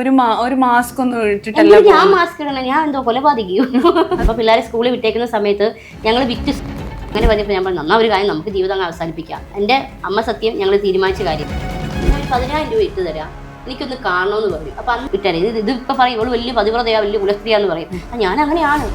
ഒരു ഒരു മാസ്ക് ഒന്നും ഇട്ടിട്ടല്ല ഞാൻ മാസ്ക് ഇടണം. ഞാൻ എന്തോ കൊലപാതകിക്കും അപ്പൊ പിള്ളേരെ സ്കൂളിൽ വിട്ടേക്കുന്ന സമയത്ത് ഞങ്ങൾ വിറ്റ് അങ്ങനെ പറഞ്ഞപ്പോൾ ഞാൻ പറഞ്ഞു നന്നാ ഒരു കാര്യം നമുക്ക് ജീവിതം അങ്ങ് അവസാനിപ്പിക്കാം. എന്റെ അമ്മ സത്യം ഞങ്ങൾ തീരുമാനിച്ച കാര്യം. ഒരു പതിനായിരം രൂപ ഇട്ട് തരാം. എനിക്കൊന്ന് കാണണമെന്ന് പറഞ്ഞു അപ്പൊ അന്ന് വിട്ടേരെ. ഇത് ഇത് ഇപ്പൊ പറയും ഇവൾ വലിയ പതിവ്രതയാ വലിയ കുലസ്ത്രീയാന്ന് പറയും. അപ്പൊ ഞാൻ അങ്ങനെയാണ്.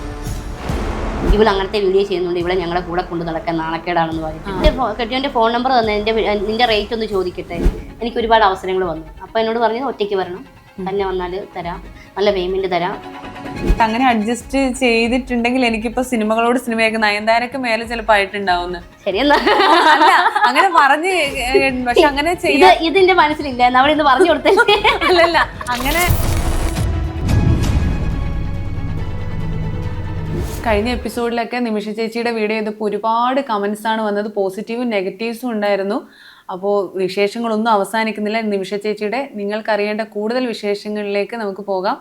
ഇവൾ അങ്ങനത്തെ വീഡിയോ ചെയ്യുന്നുണ്ട്. ഇവളെ ഞങ്ങളെ കൂടെ കൊണ്ട് നടക്കാൻ നാണക്കേടാണെന്ന് പറയും. എന്റെ കെട്ടിയവന്റെ ഫോൺ നമ്പർ തന്നെ. എന്റെ നിന്റെ റേറ്റ് ഒന്ന് ചോദിക്കട്ടെ. എനിക്ക് ഒരുപാട് അവസരങ്ങൾ വന്നു. അപ്പൊ എന്നോട് പറഞ്ഞത് ഒറ്റയ്ക്ക് വരണം. തന്നെ വന്നാൽ തരാം. നല്ല പേയ്മെന്റ് തരാം. അങ്ങനെ അഡ്ജസ്റ്റ് ചെയ്തിട്ടുണ്ടെങ്കിൽ എനിക്കിപ്പോ സിനിമകളോട് സിനിമയൊക്കെ നയൻതാരക്ക് മേലെ ചിലപ്പോ ആയിട്ടുണ്ടാവുന്നു. ശരിയെന്നാ അങ്ങനെ പറഞ്ഞ് പക്ഷെ അങ്ങനെ ചെയ്യാ ഇതിന്റെ മനസ്സിലില്ല അവിടെ ഇന്ന് പറഞ്ഞു അല്ലല്ല അങ്ങനെ കഴിഞ്ഞ എപ്പിസോഡിലൊക്കെ നിമിഷ ചേച്ചിയുടെ വീഡിയോ ചെയ്തപ്പോൾ ഒരുപാട് കമന്റ്സ് ആണ് വന്നത്. പോസിറ്റീവും നെഗറ്റീവ്സും ഉണ്ടായിരുന്നു. അപ്പോൾ വിശേഷങ്ങളൊന്നും അവസാനിക്കുന്നില്ല. നിമിഷ ചേച്ചിയുടെ നിങ്ങൾക്കറിയേണ്ട കൂടുതൽ വിശേഷങ്ങളിലേക്ക് നമുക്ക് പോകാം.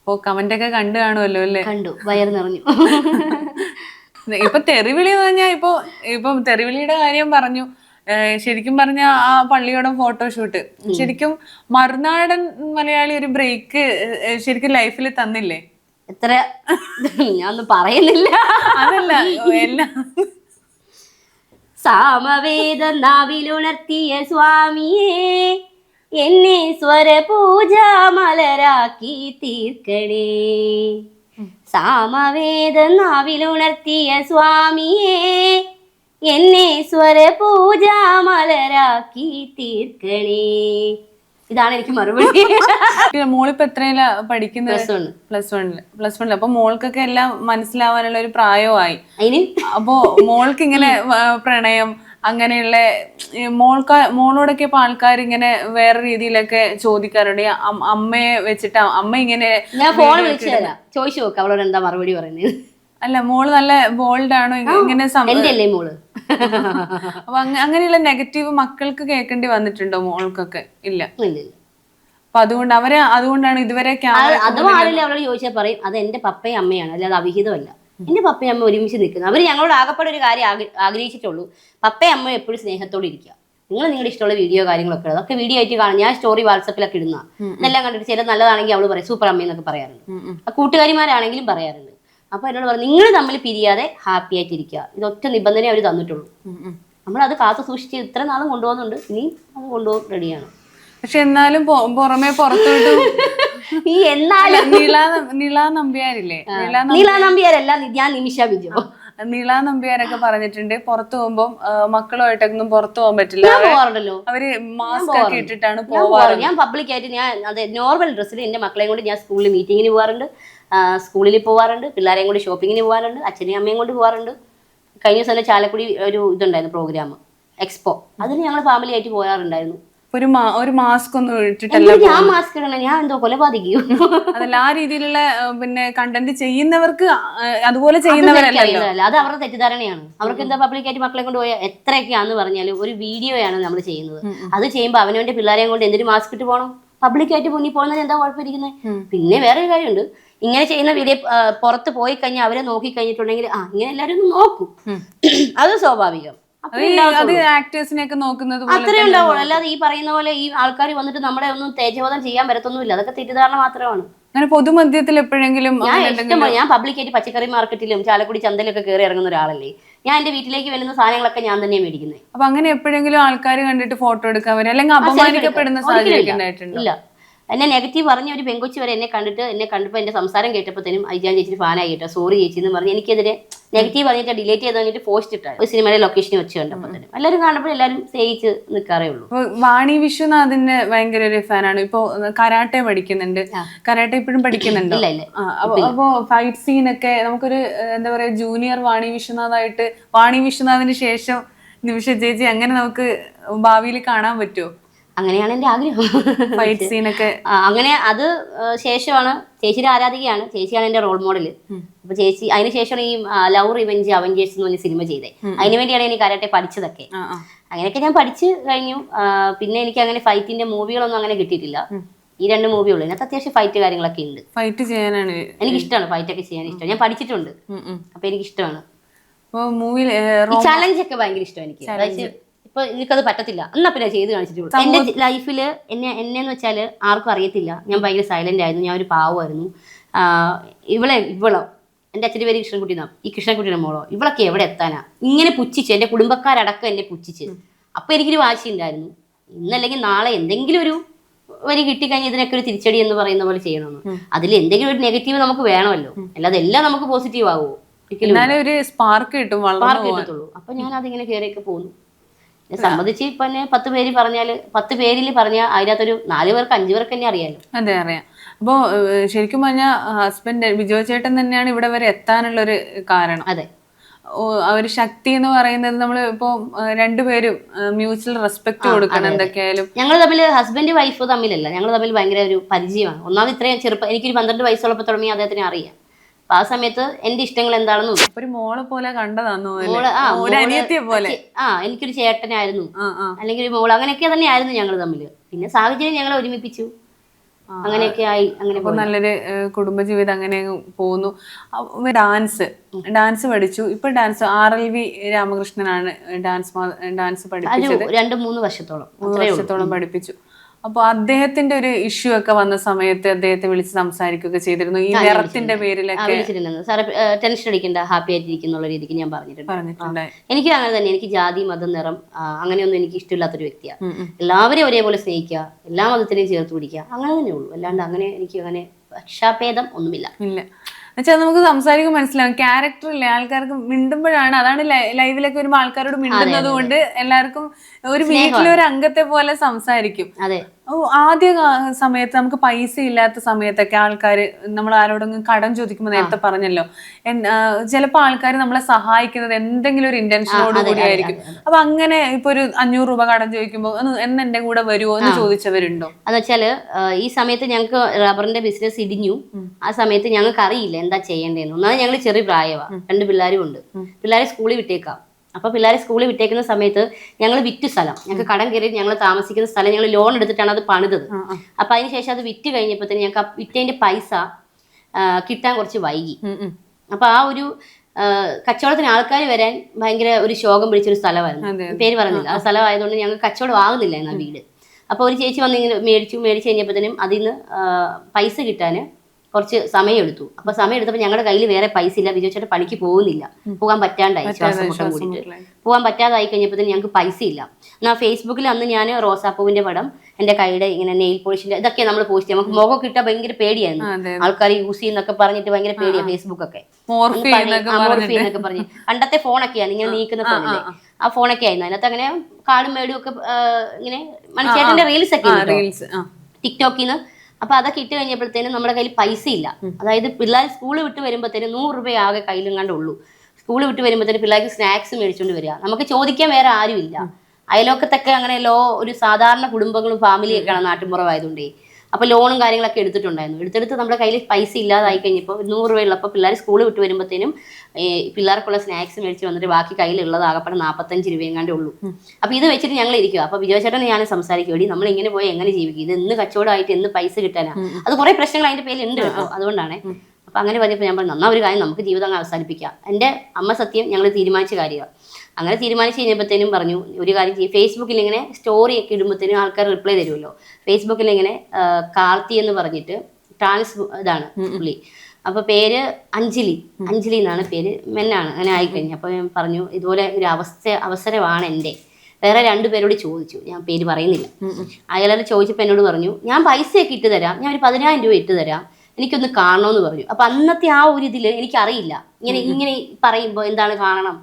അപ്പോൾ കമന്റ് ഒക്കെ കണ്ടു കാണുമല്ലോ അല്ലേ? കണ്ടു. വയർ നിറഞ്ഞു. ഇപ്പൊ തെറിവിളി എന്ന് പറഞ്ഞാൽ ഇപ്പൊ ഇപ്പൊ തെറിവിളിയുടെ കാര്യം പറഞ്ഞു. ശരിക്കും പറഞ്ഞ ആ പള്ളിയുടെ ഫോട്ടോഷൂട്ട് ശരിക്കും മറുനാടൻ മലയാളി ഒരു ബ്രേക്ക് ശരിക്കും ലൈഫിൽ തന്നില്ലേ? എത്ര? ഞാൻ പറയുന്നില്ല. അതല്ല എല്ലാം സാമവേദ നാവിലുണർത്തിയ സ്വാമിയേ എന്നെ സ്വരപൂജ മലരാക്കി തീർക്കണേ. സാമവേദ നാവിലുണർത്തിയ സ്വാമിയേ എന്നെ സ്വരപൂജ മലരാക്കി തീർക്കണേ. ഇതാണ് എനിക്ക് മറുപടി. മോളിപ്പോ എത്രയില പഠിക്കുന്നത്? പ്ലസ് വണ്ണിൽ പ്ലസ് വണ്ണിൽ അപ്പൊ മോൾക്കൊക്കെ എല്ലാം മനസ്സിലാവാനുള്ള ഒരു പ്രായമായി അപ്പോ മോൾക്ക് ഇങ്ങനെ പ്രണയം അങ്ങനെയുള്ള മോൾക്ക മോളോടൊക്കെ ഇപ്പൊ ആൾക്കാർ ഇങ്ങനെ വേറെ രീതിയിലൊക്കെ ചോദിക്കാറുണ്ട്. അമ്മയെ വെച്ചിട്ട് അമ്മ ഇങ്ങനെ ഞാൻ ഫോൺ വിളിച്ചു ചോദിച്ചു നോക്കാം അവളോട് എന്താ മറുപടി പറയുന്നത്. അല്ല മോൾ നല്ല ബോൾഡ് ആണോ? ഇങ്ങ- ഇങ്ങനെ സം- എന്റെ അല്ലേ മോൾ? അപ്പൊ അങ്ങ- അങ്ങനെയുള്ള നെഗറ്റീവ് മക്കൾക്ക് കേൾക്കേണ്ടി വന്നിട്ടുണ്ടോ മോൾക്കൊക്കെ? ഇല്ല. അപ്പൊ അതുകൊണ്ട് അവരെ അതുകൊണ്ടാണ് ഇതുവരെ അത് ആരെങ്കിലും അവളോട് ചോദിച്ചാൽ പറയും അത് എന്റെ പപ്പയും അമ്മയാണ് അല്ലാതെ അവിഹിതമല്ല. എന്റെ പപ്പയും അമ്മ ഒരുമിച്ച് നിൽക്കുന്നത് അവർ ഞങ്ങളോട് ആകപ്പാടെ ഒരു കാര്യം ആഗ്രഹിച്ചിട്ടുള്ളൂ. പപ്പയും അമ്മയും എപ്പോഴും സ്നേഹത്തോടെ ഇരിക്കുക. നിങ്ങൾ നിങ്ങളുടെ ഇഷ്ടമുള്ള വീഡിയോ കാര്യങ്ങളൊക്കെ. അതൊക്കെ വീഡിയോ ആയിട്ട് കാണും. ഞാൻ സ്റ്റോറി വാട്സപ്പിലൊക്കെ ഇടുന്ന. എല്ലാം കണ്ടിട്ട് ചില നല്ലതാണെങ്കിൽ അവൾ പറയും. സൂപ്പർ അമ്മ എന്നൊക്കെ പറയാറുണ്ട്. ആ കൂട്ടുകാരിമാരാണെങ്കിലും പറയാറുണ്ട്. അപ്പൊ എന്നോട് പറഞ്ഞു നിങ്ങൾ തമ്മിൽ പിരിയാതെ ഹാപ്പി ആയിട്ടിരിക്കുക. ഇതൊറ്റ നിബന്ധന അവർ തന്നിട്ടുള്ളൂ. നമ്മൾ അത് കാത്തു സൂക്ഷിച്ച് ഇത്ര നാളും കൊണ്ടുപോകുന്നുണ്ട്. ഇനി അത് കൊണ്ടുപോകും റെഡിയാണ് പക്ഷെ എന്നാലും പുറമേ പുറത്തോട്ട് ഈ എന്നാലും നിള നിള നമ്പ്യാരില്ലേ? നിള നമ്പിയാരല്ല ഞാൻ നിമിഷ ബിജു നിള നമ്പ്യാരൊക്കെ പറഞ്ഞിട്ടുണ്ട്. പുറത്തു പോകുമ്പോൾ മക്കളുമായിട്ടൊന്നും പുറത്തു പോകാൻ പറ്റില്ല. ഞാൻ പോവാറുണ്ടല്ലോ. അവർ മാസ്ക് ഒക്കെ ഇട്ടിട്ടാണ് പോവാറ് ഞാൻ പബ്ലിക് ആയിട്ട് ഞാൻ അതെ നോർമൽ ഡ്രസ്സിൽ എന്റെ മക്കളെയും കൊണ്ട് ഞാൻ സ്കൂളിൽ മീറ്റിങ്ങിന് പോവാറുണ്ട്. സ്കൂളിൽ പോവാറുണ്ട്. പിള്ളേരെയും കൊണ്ട് ഷോപ്പിങ്ങിന് പോകാറുണ്ട് അച്ഛനെയും അമ്മയും കൊണ്ട് പോവാറുണ്ട്. കഴിഞ്ഞ ദിവസം ചാലക്കുടി ഒരു ഇതുണ്ടായിരുന്നു പ്രോഗ്രാം എക്സ്പോ അതിന് ഞങ്ങൾ ഫാമിലി ആയിട്ട് പോകാറുണ്ടായിരുന്നു. ഒരു മാ- ഒരു മാസ്ക് ഒന്നും ഇട്ടിട്ടല്ല ഞാൻ മാസ്ക് ഇടണം ഞാൻ എന്തോ കൊലപാതകിക്കും അതല്ല ആ രീതിയിലുള്ള പിന്നെ കണ്ടന്റ് ചെയ്യുന്നവർക്ക് അതുപോലെ ചെയ്യുന്നവരല്ലല്ലോ. അത് അവരുടെ തെറ്റിദ്ധാരണയാണ്. അവർക്ക് എന്താ പബ്ലിക് ആയിട്ട് മക്കളെ കൊണ്ട് പോയാൽ എത്രയൊക്കെയാന്ന് പറഞ്ഞാലും ഒരു വീഡിയോയാണ് നമ്മൾ ചെയ്യുന്നത്. അത് ചെയ്യുമ്പോൾ അവനവന്റെ പിള്ളേരെയും കൊണ്ട് എന്തിനു മാസ്ക് ഇട്ട് പോകണം പബ്ലിക് ആയിട്ട് മുന്നിൽ പോകുന്നതിന് എന്താ കുഴപ്പമിരിക്കുന്നത് പിന്നെ വേറൊരു ഒരു കാര്യമുണ്ട്. ഇങ്ങനെ ചെയ്യുന്ന വീഡിയോ പുറത്ത് പോയി കഴിഞ്ഞാൽ അവരെ നോക്കി കഴിഞ്ഞിട്ടുണ്ടെങ്കിൽ ആ ഇങ്ങനെ എല്ലാവരും ഒന്ന് നോക്കും. അത് സ്വാഭാവികം. അത് അത്രേ ഒക്കെ നോക്കുന്നത് അത്രേ ഉണ്ടാവുള്ളൂ. അല്ലാതെ ഈ പറയുന്ന പോലെ ഈ ആൾക്കാർ വന്നിട്ട് നമ്മളെ ഒന്നും തേജബോധം ചെയ്യാൻ പറ്റത്തൊന്നുമില്ല. അതൊക്കെ തെറ്റിദ്ധാരണ മാത്രമാണ്. അങ്ങനെ പൊതുമധ്യത്തിൽ എപ്പോഴെങ്കിലും ഞാൻ അങ്ങനെ ഞാൻ പബ്ലിക്കായിട്ട് പച്ചക്കറി മാർക്കറ്റിലും ചാലക്കുടി ചന്തയിലൊക്കെ കയറി ഇറങ്ങുന്ന ഒരാളല്ലേ. ഞാൻ എന്റെ വീട്ടിലേക്ക് വരുന്ന സാധനങ്ങളൊക്കെ ഞാൻ തന്നെയാണ് മേടിക്കുന്നത് അപ്പൊ അങ്ങനെ എപ്പോഴെങ്കിലും ആൾക്കാർ കണ്ടിട്ട് ഫോട്ടോ എടുക്കാൻ വരും. അല്ലെങ്കിൽ അപമാനിക്കപ്പെടുന്ന സാഹചര്യം ഉണ്ടായിട്ടുണ്ട്? ഇല്ല. എന്നെ നെഗറ്റീവ് പറഞ്ഞ ഒരു പെങ്കൊച്ചി വരെ എന്നെ കണ്ടിട്ട് എന്നെ കണ്ടപ്പോൾ എന്റെ സംസാരം കേട്ടപ്പോഴത്തേനും അയ്യാൻ ചേച്ചി ഫാനായി കേട്ടോ. സോറി ചേച്ചി എന്ന് പറഞ്ഞ് എനിക്കെതിരെ നെഗറ്റീവ് പറഞ്ഞിട്ട് ഡിലേറ്റ് ചെയ്ത് കഴിഞ്ഞിട്ട് പോസ്റ്റ് ഇട്ടാണ് ഒരു സിനിമയുടെ ലൊക്കേഷൻ വെച്ച് കണ്ടപ്പോഴത്തേനും. എല്ലാവരും കാണുമ്പോൾ എല്ലാവരും സ്നേഹിച്ച് നിൽക്കാറേ ഉള്ളൂ. വാണി വിശ്വനാഥിന്റെ ഭയങ്കര ഒരു ഫാനാണ്. ഇപ്പൊ കരാട്ടെ പഠിക്കുന്നുണ്ട്. കരാട്ടെ ഇപ്പോഴും പഠിക്കുന്നുണ്ട്? അപ്പോ ഫൈറ്റ് സീനൊക്കെ നമുക്കൊരു എന്താ പറയാ ജൂനിയർ വാണി വിശ്വനാഥായിട്ട് വാണി വിശ്വനാഥിന് ശേഷം നിമിഷ ചേച്ചി അങ്ങനെ നമുക്ക് ഭാവിയിൽ കാണാൻ പറ്റുമോ അങ്ങനെയാണ് എന്റെ ആഗ്രഹം. ഫൈറ്റ് സീനൊക്കെ അങ്ങനെ അത് ശേഷമാണ് ചേച്ചിയുടെ ആരാധികയാണ്. ചേച്ചിയാണ് എന്റെ റോൾ മോഡൽ അപ്പൊ ചേച്ചി അതിന് ശേഷമാണ് ഈ ലവ് റിവെഞ്ച് അവഞ്ചേഴ്സ് എന്ന് പറഞ്ഞ സിനിമ ചെയ്തേ. അതിന് വേണ്ടിയാണ് എനിക്ക് കരാട്ടെ പഠിച്ചതൊക്കെ. അങ്ങനെയൊക്കെ ഞാൻ പഠിച്ചു കഴിഞ്ഞു. പിന്നെ എനിക്ക് അങ്ങനെ ഫൈറ്റിന്റെ മൂവികളൊന്നും അങ്ങനെ കിട്ടിയിട്ടില്ല. ഈ രണ്ട് മൂവി ഉള്ളൂ. ഇതിനകത്ത് അത്യാവശ്യം ഫൈറ്റ് കാര്യങ്ങളൊക്കെ ഉണ്ട്. ഫൈറ്റ് ചെയ്യാനാണ്. എനിക്ക് ഇഷ്ടമാണ് ഫൈറ്റ് ഒക്കെ ചെയ്യാൻ ഇഷ്ടം. ഞാൻ പഠിച്ചിട്ടുണ്ട്. അപ്പൊ എനിക്ക് ഇഷ്ടമാണ്. ചലഞ്ച് ഒക്കെ ഭയങ്കര ഇഷ്ടമാണ് എനിക്ക്. ഇപ്പൊ എനിക്കത് പറ്റത്തില്ല. എന്നാ പിന്നെ ചെയ്ത് കാണിച്ചിട്ടുള്ളൂ. എന്റെ ലൈഫിൽ എന്നെ എന്നെന്ന് വെച്ചാൽ ആർക്കും അറിയത്തില്ല. ഞാൻ ഭയങ്കര സൈലന്റ് ആയിരുന്നു. ഞാൻ ഒരു പാവമായിരുന്നു. ഇവളെ ഇവളോ എന്റെ അച്ഛന്റെ പേര് കൃഷ്ണൻകുട്ടി എന്നാ. ഈ കൃഷ്ണൻകുട്ടിയുടെ മോളോ ഇവളൊക്കെ എവിടെ എത്താനാ? ഇങ്ങനെ പുച്ഛിച്ച് എന്റെ കുടുംബക്കാരടക്കം എന്നെ പുച്ഛിച്ച്. അപ്പൊ എനിക്കൊരു വാശി ഉണ്ടായിരുന്നു. ഇന്നല്ലെങ്കിൽ നാളെ എന്തെങ്കിലും ഒരു വരി കിട്ടിക്കഴിഞ്ഞാൽ ഇതിനൊക്കെ ഒരു തിരിച്ചടി എന്ന് പറയുന്ന പോലെ ചെയ്യണമെന്ന്. അതിൽ എന്തെങ്കിലും ഒരു നെഗറ്റീവ് നമുക്ക് വേണമല്ലോ. അല്ലാതെ എല്ലാം നമുക്ക് പോസിറ്റീവ് ആവുമോ ഒരു സ്പാർക്ക് കിട്ടും സ്പാർക്ക് പാർക്ക് കിട്ടത്തുള്ളൂ. അപ്പൊ ഞാൻ അതിങ്ങനെ കയറിയൊക്കെ പോന്നു. എന്നെ സംബന്ധിച്ച് ഇപ്പൊ പത്ത് പേര് പറഞ്ഞാൽ പത്ത് പേരിൽ പറഞ്ഞാൽ അതിനകത്തൊരു നാല് പേർക്ക് അഞ്ചു പേർക്ക് തന്നെ അറിയാലോ. അതെ അറിയാം. അപ്പോൾ ശരിക്കും പറഞ്ഞാൽ ഹസ്ബൻഡ് ബിജോ ചേട്ടൻ തന്നെയാണ് ഇവിടെ വരെ എത്താനുള്ള ഒരു കാരണം. അതെ. ഒരു ശക്തി എന്ന് പറയുന്നത് നമ്മൾ ഇപ്പോ രണ്ടുപേരും മ്യൂച്വൽ റെസ്പെക്ട് കൊടുക്കണം എന്തൊക്കെയായാലും. ഞങ്ങൾ തമ്മിൽ ഹസ്ബൻഡ് വൈഫ് തമ്മിലല്ല. ഞങ്ങൾ തമ്മിൽ ഭയങ്കര ഒരു പരിചയമാണ്. ഒന്നാമത് ഇത്രയും ചെറുപ്പം എനിക്കൊരു പന്ത്രണ്ട് വയസ്സുള്ളപ്പോൾ തുടങ്ങി അദ്ദേഹത്തിന് അറിയാം. അപ്പൊ ആ സമയത്ത് എന്റെ ഇഷ്ടങ്ങൾ എന്താണെന്നു ഒരു മോളെ പോലെ കണ്ടതാന്ന് മോൾ ആ ഒരു മോൾ അനിയത്തിയെ പോലെ. ചെ- ആ എനിക്കൊരു ചേട്ടനായിരുന്നു. ആ ആ. അല്ലെങ്കിൽ ഒരു മോൾ അങ്ങനെയൊക്കെ തന്നെയായിരുന്നു ഞങ്ങൾ തമ്മിൽ പിന്നെ സാഹചര്യം ഞങ്ങളെ ഒരുമിപ്പിച്ചു. അങ്ങനെയൊക്കെ ആയി അങ്ങനെ അപ്പൊ നല്ലൊരു ഏഹ്, കുടുംബജീവിതം അങ്ങനെ അങ്ങ് പോകുന്നു. ഡാൻസ്. ഡാൻസ് പഠിച്ചു. ഇപ്പൊ ഡാൻസ് ആർ എൽ വി രാമകൃഷ്ണനാണ് ഡാൻസ് മാ- ഡാൻസ് പഠിപ്പിച്ചത്. ഒരു രണ്ട് മൂന്ന് വർഷത്തോളം. മൂന്ന് വർഷത്തോളം പഠിപ്പിച്ചു. അപ്പൊ അദ്ദേഹത്തിന്റെ ഒരു ഇഷ്യൂ ഒക്കെ വന്ന സമയത്ത് അദ്ദേഹത്തെ വിളിച്ച് സംസാരിക്കുകയൊക്കെ ചെയ്തിരുന്നു. ഈ നിറത്തിന്റെ പേരിലൊക്കെ സാറെ ടെൻഷൻ അടിക്കണ്ട ഹാപ്പി ആയിട്ടിരിക്കുന്നുള്ള രീതിക്ക് ഞാൻ പറഞ്ഞിട്ടുണ്ട് എനിക്ക് അങ്ങനെ തന്നെ എനിക്ക് ജാതി മതം നിറം അങ്ങനെയൊന്നും എനിക്ക് ഇഷ്ടമില്ലാത്തൊരു വ്യക്തിയാണ്. എല്ലാവരെയും ഒരേപോലെ സ്നേഹിക്കുക എല്ലാ മതത്തിനെയും ചേർത്ത് പിടിക്കുക അങ്ങനെ തന്നെ ഉള്ളൂ. അല്ലാണ്ട് അങ്ങനെ എനിക്ക് അങ്ങനെ പക്ഷാഭേദം ഒന്നുമില്ല. ഇല്ല. എന്നുവെച്ചാൽ നമുക്ക് സംസാരിക്കുമ്പോൾ മനസ്സിലാവും. ക്യാരക്ടർ ഇല്ലേ? ആൾക്കാർക്ക് മിണ്ടുമ്പോഴാണ്. അതാണ് ലൈവിലൊക്കെ വരുമ്പോൾ ആൾക്കാരോട് മിണ്ടുന്നത് കൊണ്ട് എല്ലാവർക്കും ഒരു വീട്ടിലെ ഒരു അംഗത്തെ പോലെ സംസാരിക്കും. അതെ. ഓ ആദ്യ സമയത്ത് നമുക്ക് പൈസ ഇല്ലാത്ത സമയത്തൊക്കെ ആൾക്കാർ നമ്മൾ ആരോടെങ്കിലും കടം ചോദിക്കുമ്പോൾ നേരത്തെ പറഞ്ഞല്ലോ. ചിലപ്പോൾ ആൾക്കാർ നമ്മളെ സഹായിക്കുന്നത് എന്തെങ്കിലും ഒരു ഇന്റൻഷനോട് കൂടിയായിരിക്കും അപ്പൊ അങ്ങനെ ഇപ്പൊ ഒരു അഞ്ഞൂറ് രൂപ കടം ചോദിക്കുമ്പോൾ എന്ന് എന്റെ കൂടെ വരുമോ എന്ന് ചോദിച്ചവരുണ്ടോ? അത് വെച്ചാൽ ഈ സമയത്ത് ഞങ്ങൾക്ക് റബ്ബറിന്റെ ബിസിനസ് ഇടിഞ്ഞു. ആ സമയത്ത് ഞങ്ങൾക്ക് അറിയില്ല എന്താ ചെയ്യേണ്ടതെന്ന് ഒന്നാമത് ഞങ്ങൾ ചെറിയ പ്രായമാണ് രണ്ട് പിള്ളേരും ഉണ്ട്. പിള്ളേരെ സ്കൂളിൽ വിട്ടേക്കാം. അപ്പൊ പിള്ളേരെ സ്കൂളിൽ വിട്ടേക്കുന്ന സമയത്ത് ഞങ്ങൾ വിറ്റ് സ്ഥലം. ഞങ്ങൾക്ക് കടം കയറി ഞങ്ങൾ താമസിക്കുന്ന സ്ഥലം ഞങ്ങൾ ലോൺ എടുത്തിട്ടാണ് അത് പണിതത്. അപ്പൊ അതിനുശേഷം അത് വിറ്റ് കഴിഞ്ഞപ്പോഴത്തേന് ഞങ്ങൾക്ക് ആ വിറ്റതിന്റെ പൈസ കിട്ടാൻ കുറച്ച് വൈകി. അപ്പൊ ആ ഒരു കച്ചവടത്തിന് ആൾക്കാർ വരാൻ ഭയങ്കര ഒരു ശോകം പിടിച്ചൊരു സ്ഥലമായിരുന്നു. പേര് പറഞ്ഞില്ല. ആ സ്ഥലമായതുകൊണ്ട് ഞങ്ങൾ കച്ചവടം ആകുന്നില്ല എന്നാ വീട്. അപ്പോൾ ഒരു ചേച്ചി വന്ന് ഇങ്ങനെ മേടിച്ചു മേടിച്ച് കഴിഞ്ഞപ്പോഴത്തേനും അതിൽ നിന്ന് പൈസ കിട്ടാൻ കുറച്ച് സമയം എടുത്തു അപ്പൊ സമയം എടുത്തപ്പോൾ ഞങ്ങളുടെ കയ്യിൽ വേറെ പൈസ ഇല്ല വിജയിച്ചിട്ട് പണിക്ക് പോകുന്നില്ല. പോകാൻ പറ്റാണ്ടായി ശ്വാസം മുട്ടം കൂടിയിട്ട്. പോകാൻ പറ്റാതായി കഴിഞ്ഞപ്പോഴത്തേനും ഞങ്ങൾക്ക് പൈസ ഇല്ല എന്നാൽ ഫേസ്ബുക്കിൽ അന്ന് ഞാൻ റോസാപ്പൂവിന്റെ പടം എന്റെ കൈയുടെ ഇങ്ങനെ നെയിൽ പോളിഷിന്റെ ഇതൊക്കെ നമ്മൾ പോസ്റ്റ് ചെയ്യാം നമുക്ക് മുഖം കിട്ടാൻ ഭയങ്കര പേടിയായിരുന്നു. ആൾക്കാർ യൂസ് ചെയ്യുന്നൊക്കെ പറഞ്ഞിട്ട് ഭയങ്കര പേടിയാണ് ഫേസ്ബുക്ക് ഒക്കെ എന്നൊക്കെ പറഞ്ഞ്. പണ്ടത്തെ ഫോണൊക്കെയാണ് ഇങ്ങനെ നീക്കുന്ന ഫോണില്ലേ? ആ. ഫോണൊക്കെ ആയിരുന്നു. അതിനകത്ത് അങ്ങനെ കാടും മേടും ഒക്കെ ഇങ്ങനെ മനുഷ്യന്റെ റീൽസ് ഒക്കെ ടിക്ടോക്കിൽ നിന്ന് അപ്പൊ അതൊക്കെ ഇട്ട് കഴിഞ്ഞപ്പോഴത്തേനും നമ്മുടെ കയ്യിൽ പൈസ ഇല്ല അതായത് പിള്ളേർ സ്കൂൾ വിട്ട് വരുമ്പോഴത്തേനും നൂറ് രൂപ ആകെ കയ്യിലെങ്ങാണ്ട് ഉള്ളൂ. സ്കൂൾ വിട്ട് വരുമ്പോഴത്തേനും പിള്ളേർക്ക് സ്നാക്സ് മേടിച്ചുകൊണ്ട് വരിക. നമുക്ക് ചോദിക്കാൻ വേറെ ആരും ഇല്ല. അയലോക്കത്തൊക്കെ അങ്ങനെ ലോ ഒരു സാധാരണ കുടുംബങ്ങളും ഫാമിലിയൊക്കെയാണ് നാട്ടിൻപുറമായതുകൊണ്ടേ. അപ്പൊ ലോണും കാര്യങ്ങളൊക്കെ എടുത്തിട്ടുണ്ടായിരുന്നു. എടുത്തെടുത്ത് നമ്മുടെ കയ്യിൽ പൈസ ഇല്ലാതായി കഴിഞ്ഞപ്പോൾ നൂറ് രൂപയുള്ളപ്പോൾ പിള്ളേർ സ്കൂൾ വിട്ട് വരുമ്പോഴത്തേനും പിള്ളേർക്കുള്ള സ്നാക്സ് മേടിച്ച് വന്നിട്ട് ബാക്കി കയ്യിലുള്ളത് ആകപ്പെടെ നാൽപ്പത്തഞ്ച് രൂപയും കണ്ടേ ഉള്ളൂ അപ്പോൾ ഇത് വെച്ചിട്ട് ഞങ്ങൾ ഇരിക്കുക അപ്പൊ വിജയചേട്ടൻ ഞാൻ സംസാരിക്കും നമ്മൾ ഇങ്ങനെ പോയി എങ്ങനെ ജീവിക്കും? ഇത് എന്ന് കച്ചവടമായിട്ട് എന്ന് പൈസ കിട്ടാനാ. അത് കുറേ പ്രശ്നങ്ങൾ അതിന്റെ പേരിൽ ഉണ്ട് കേട്ടോ. അതുകൊണ്ടാണ്. അപ്പൊ അങ്ങനെ പറഞ്ഞപ്പോൾ ഞാൻ പറഞ്ഞു നന്നാ ഒരു കാര്യം നമുക്ക് ജീവിതം അങ്ങ് അവസാനിപ്പിക്കാം. എന്റെ അമ്മ സത്യം ഞങ്ങൾ തീരുമാനിച്ച കാര്യമാണ് അങ്ങനെ തീരുമാനിച്ച് കഴിഞ്ഞപ്പോഴത്തേനും പറഞ്ഞു ഒരു കാര്യം ചെയ്യും. ഫേസ്ബുക്കിൽ ഇങ്ങനെ സ്റ്റോറി ഒക്കെ ഇടുമ്പോഴത്തേനും ആൾക്കാർ റിപ്ലൈ തരുമല്ലോ. ഫേസ്ബുക്കിൽ ഇങ്ങനെ കാർത്തി എന്ന് പറഞ്ഞിട്ട് ട്രാൻസ് ഇതാണ് പുള്ളി. അപ്പൊ പേര് അഞ്ജലി. അഞ്ജലി എന്നാണ് പേര്. മെന്നാണ്. അങ്ങനെ ആയിക്കഴിഞ്ഞു. അപ്പൊ ഞാൻ പറഞ്ഞു ഇതുപോലെ ഒരു അവസ്ഥ അവസരമാണ് എന്റെ. വേറെ രണ്ടുപേരോട് ചോദിച്ചു. ഞാൻ പേര് പറയുന്നില്ല. അയാളെ ചോദിച്ചപ്പോൾ എന്നോട് പറഞ്ഞു ഞാൻ പൈസയൊക്കെ ഇട്ട് തരാം. ഞാൻ ഒരു പതിനായിരം രൂപ ഇട്ട് തരാം. എനിക്കൊന്ന് കാണണമെന്ന് പറഞ്ഞു. അപ്പൊ അന്നത്തെ ആ ഒരു ഇതിൽ എനിക്കറിയില്ല. ഇങ്ങനെ ഇങ്ങനെ പറയുമ്പോൾ എന്താണ് കാണണം?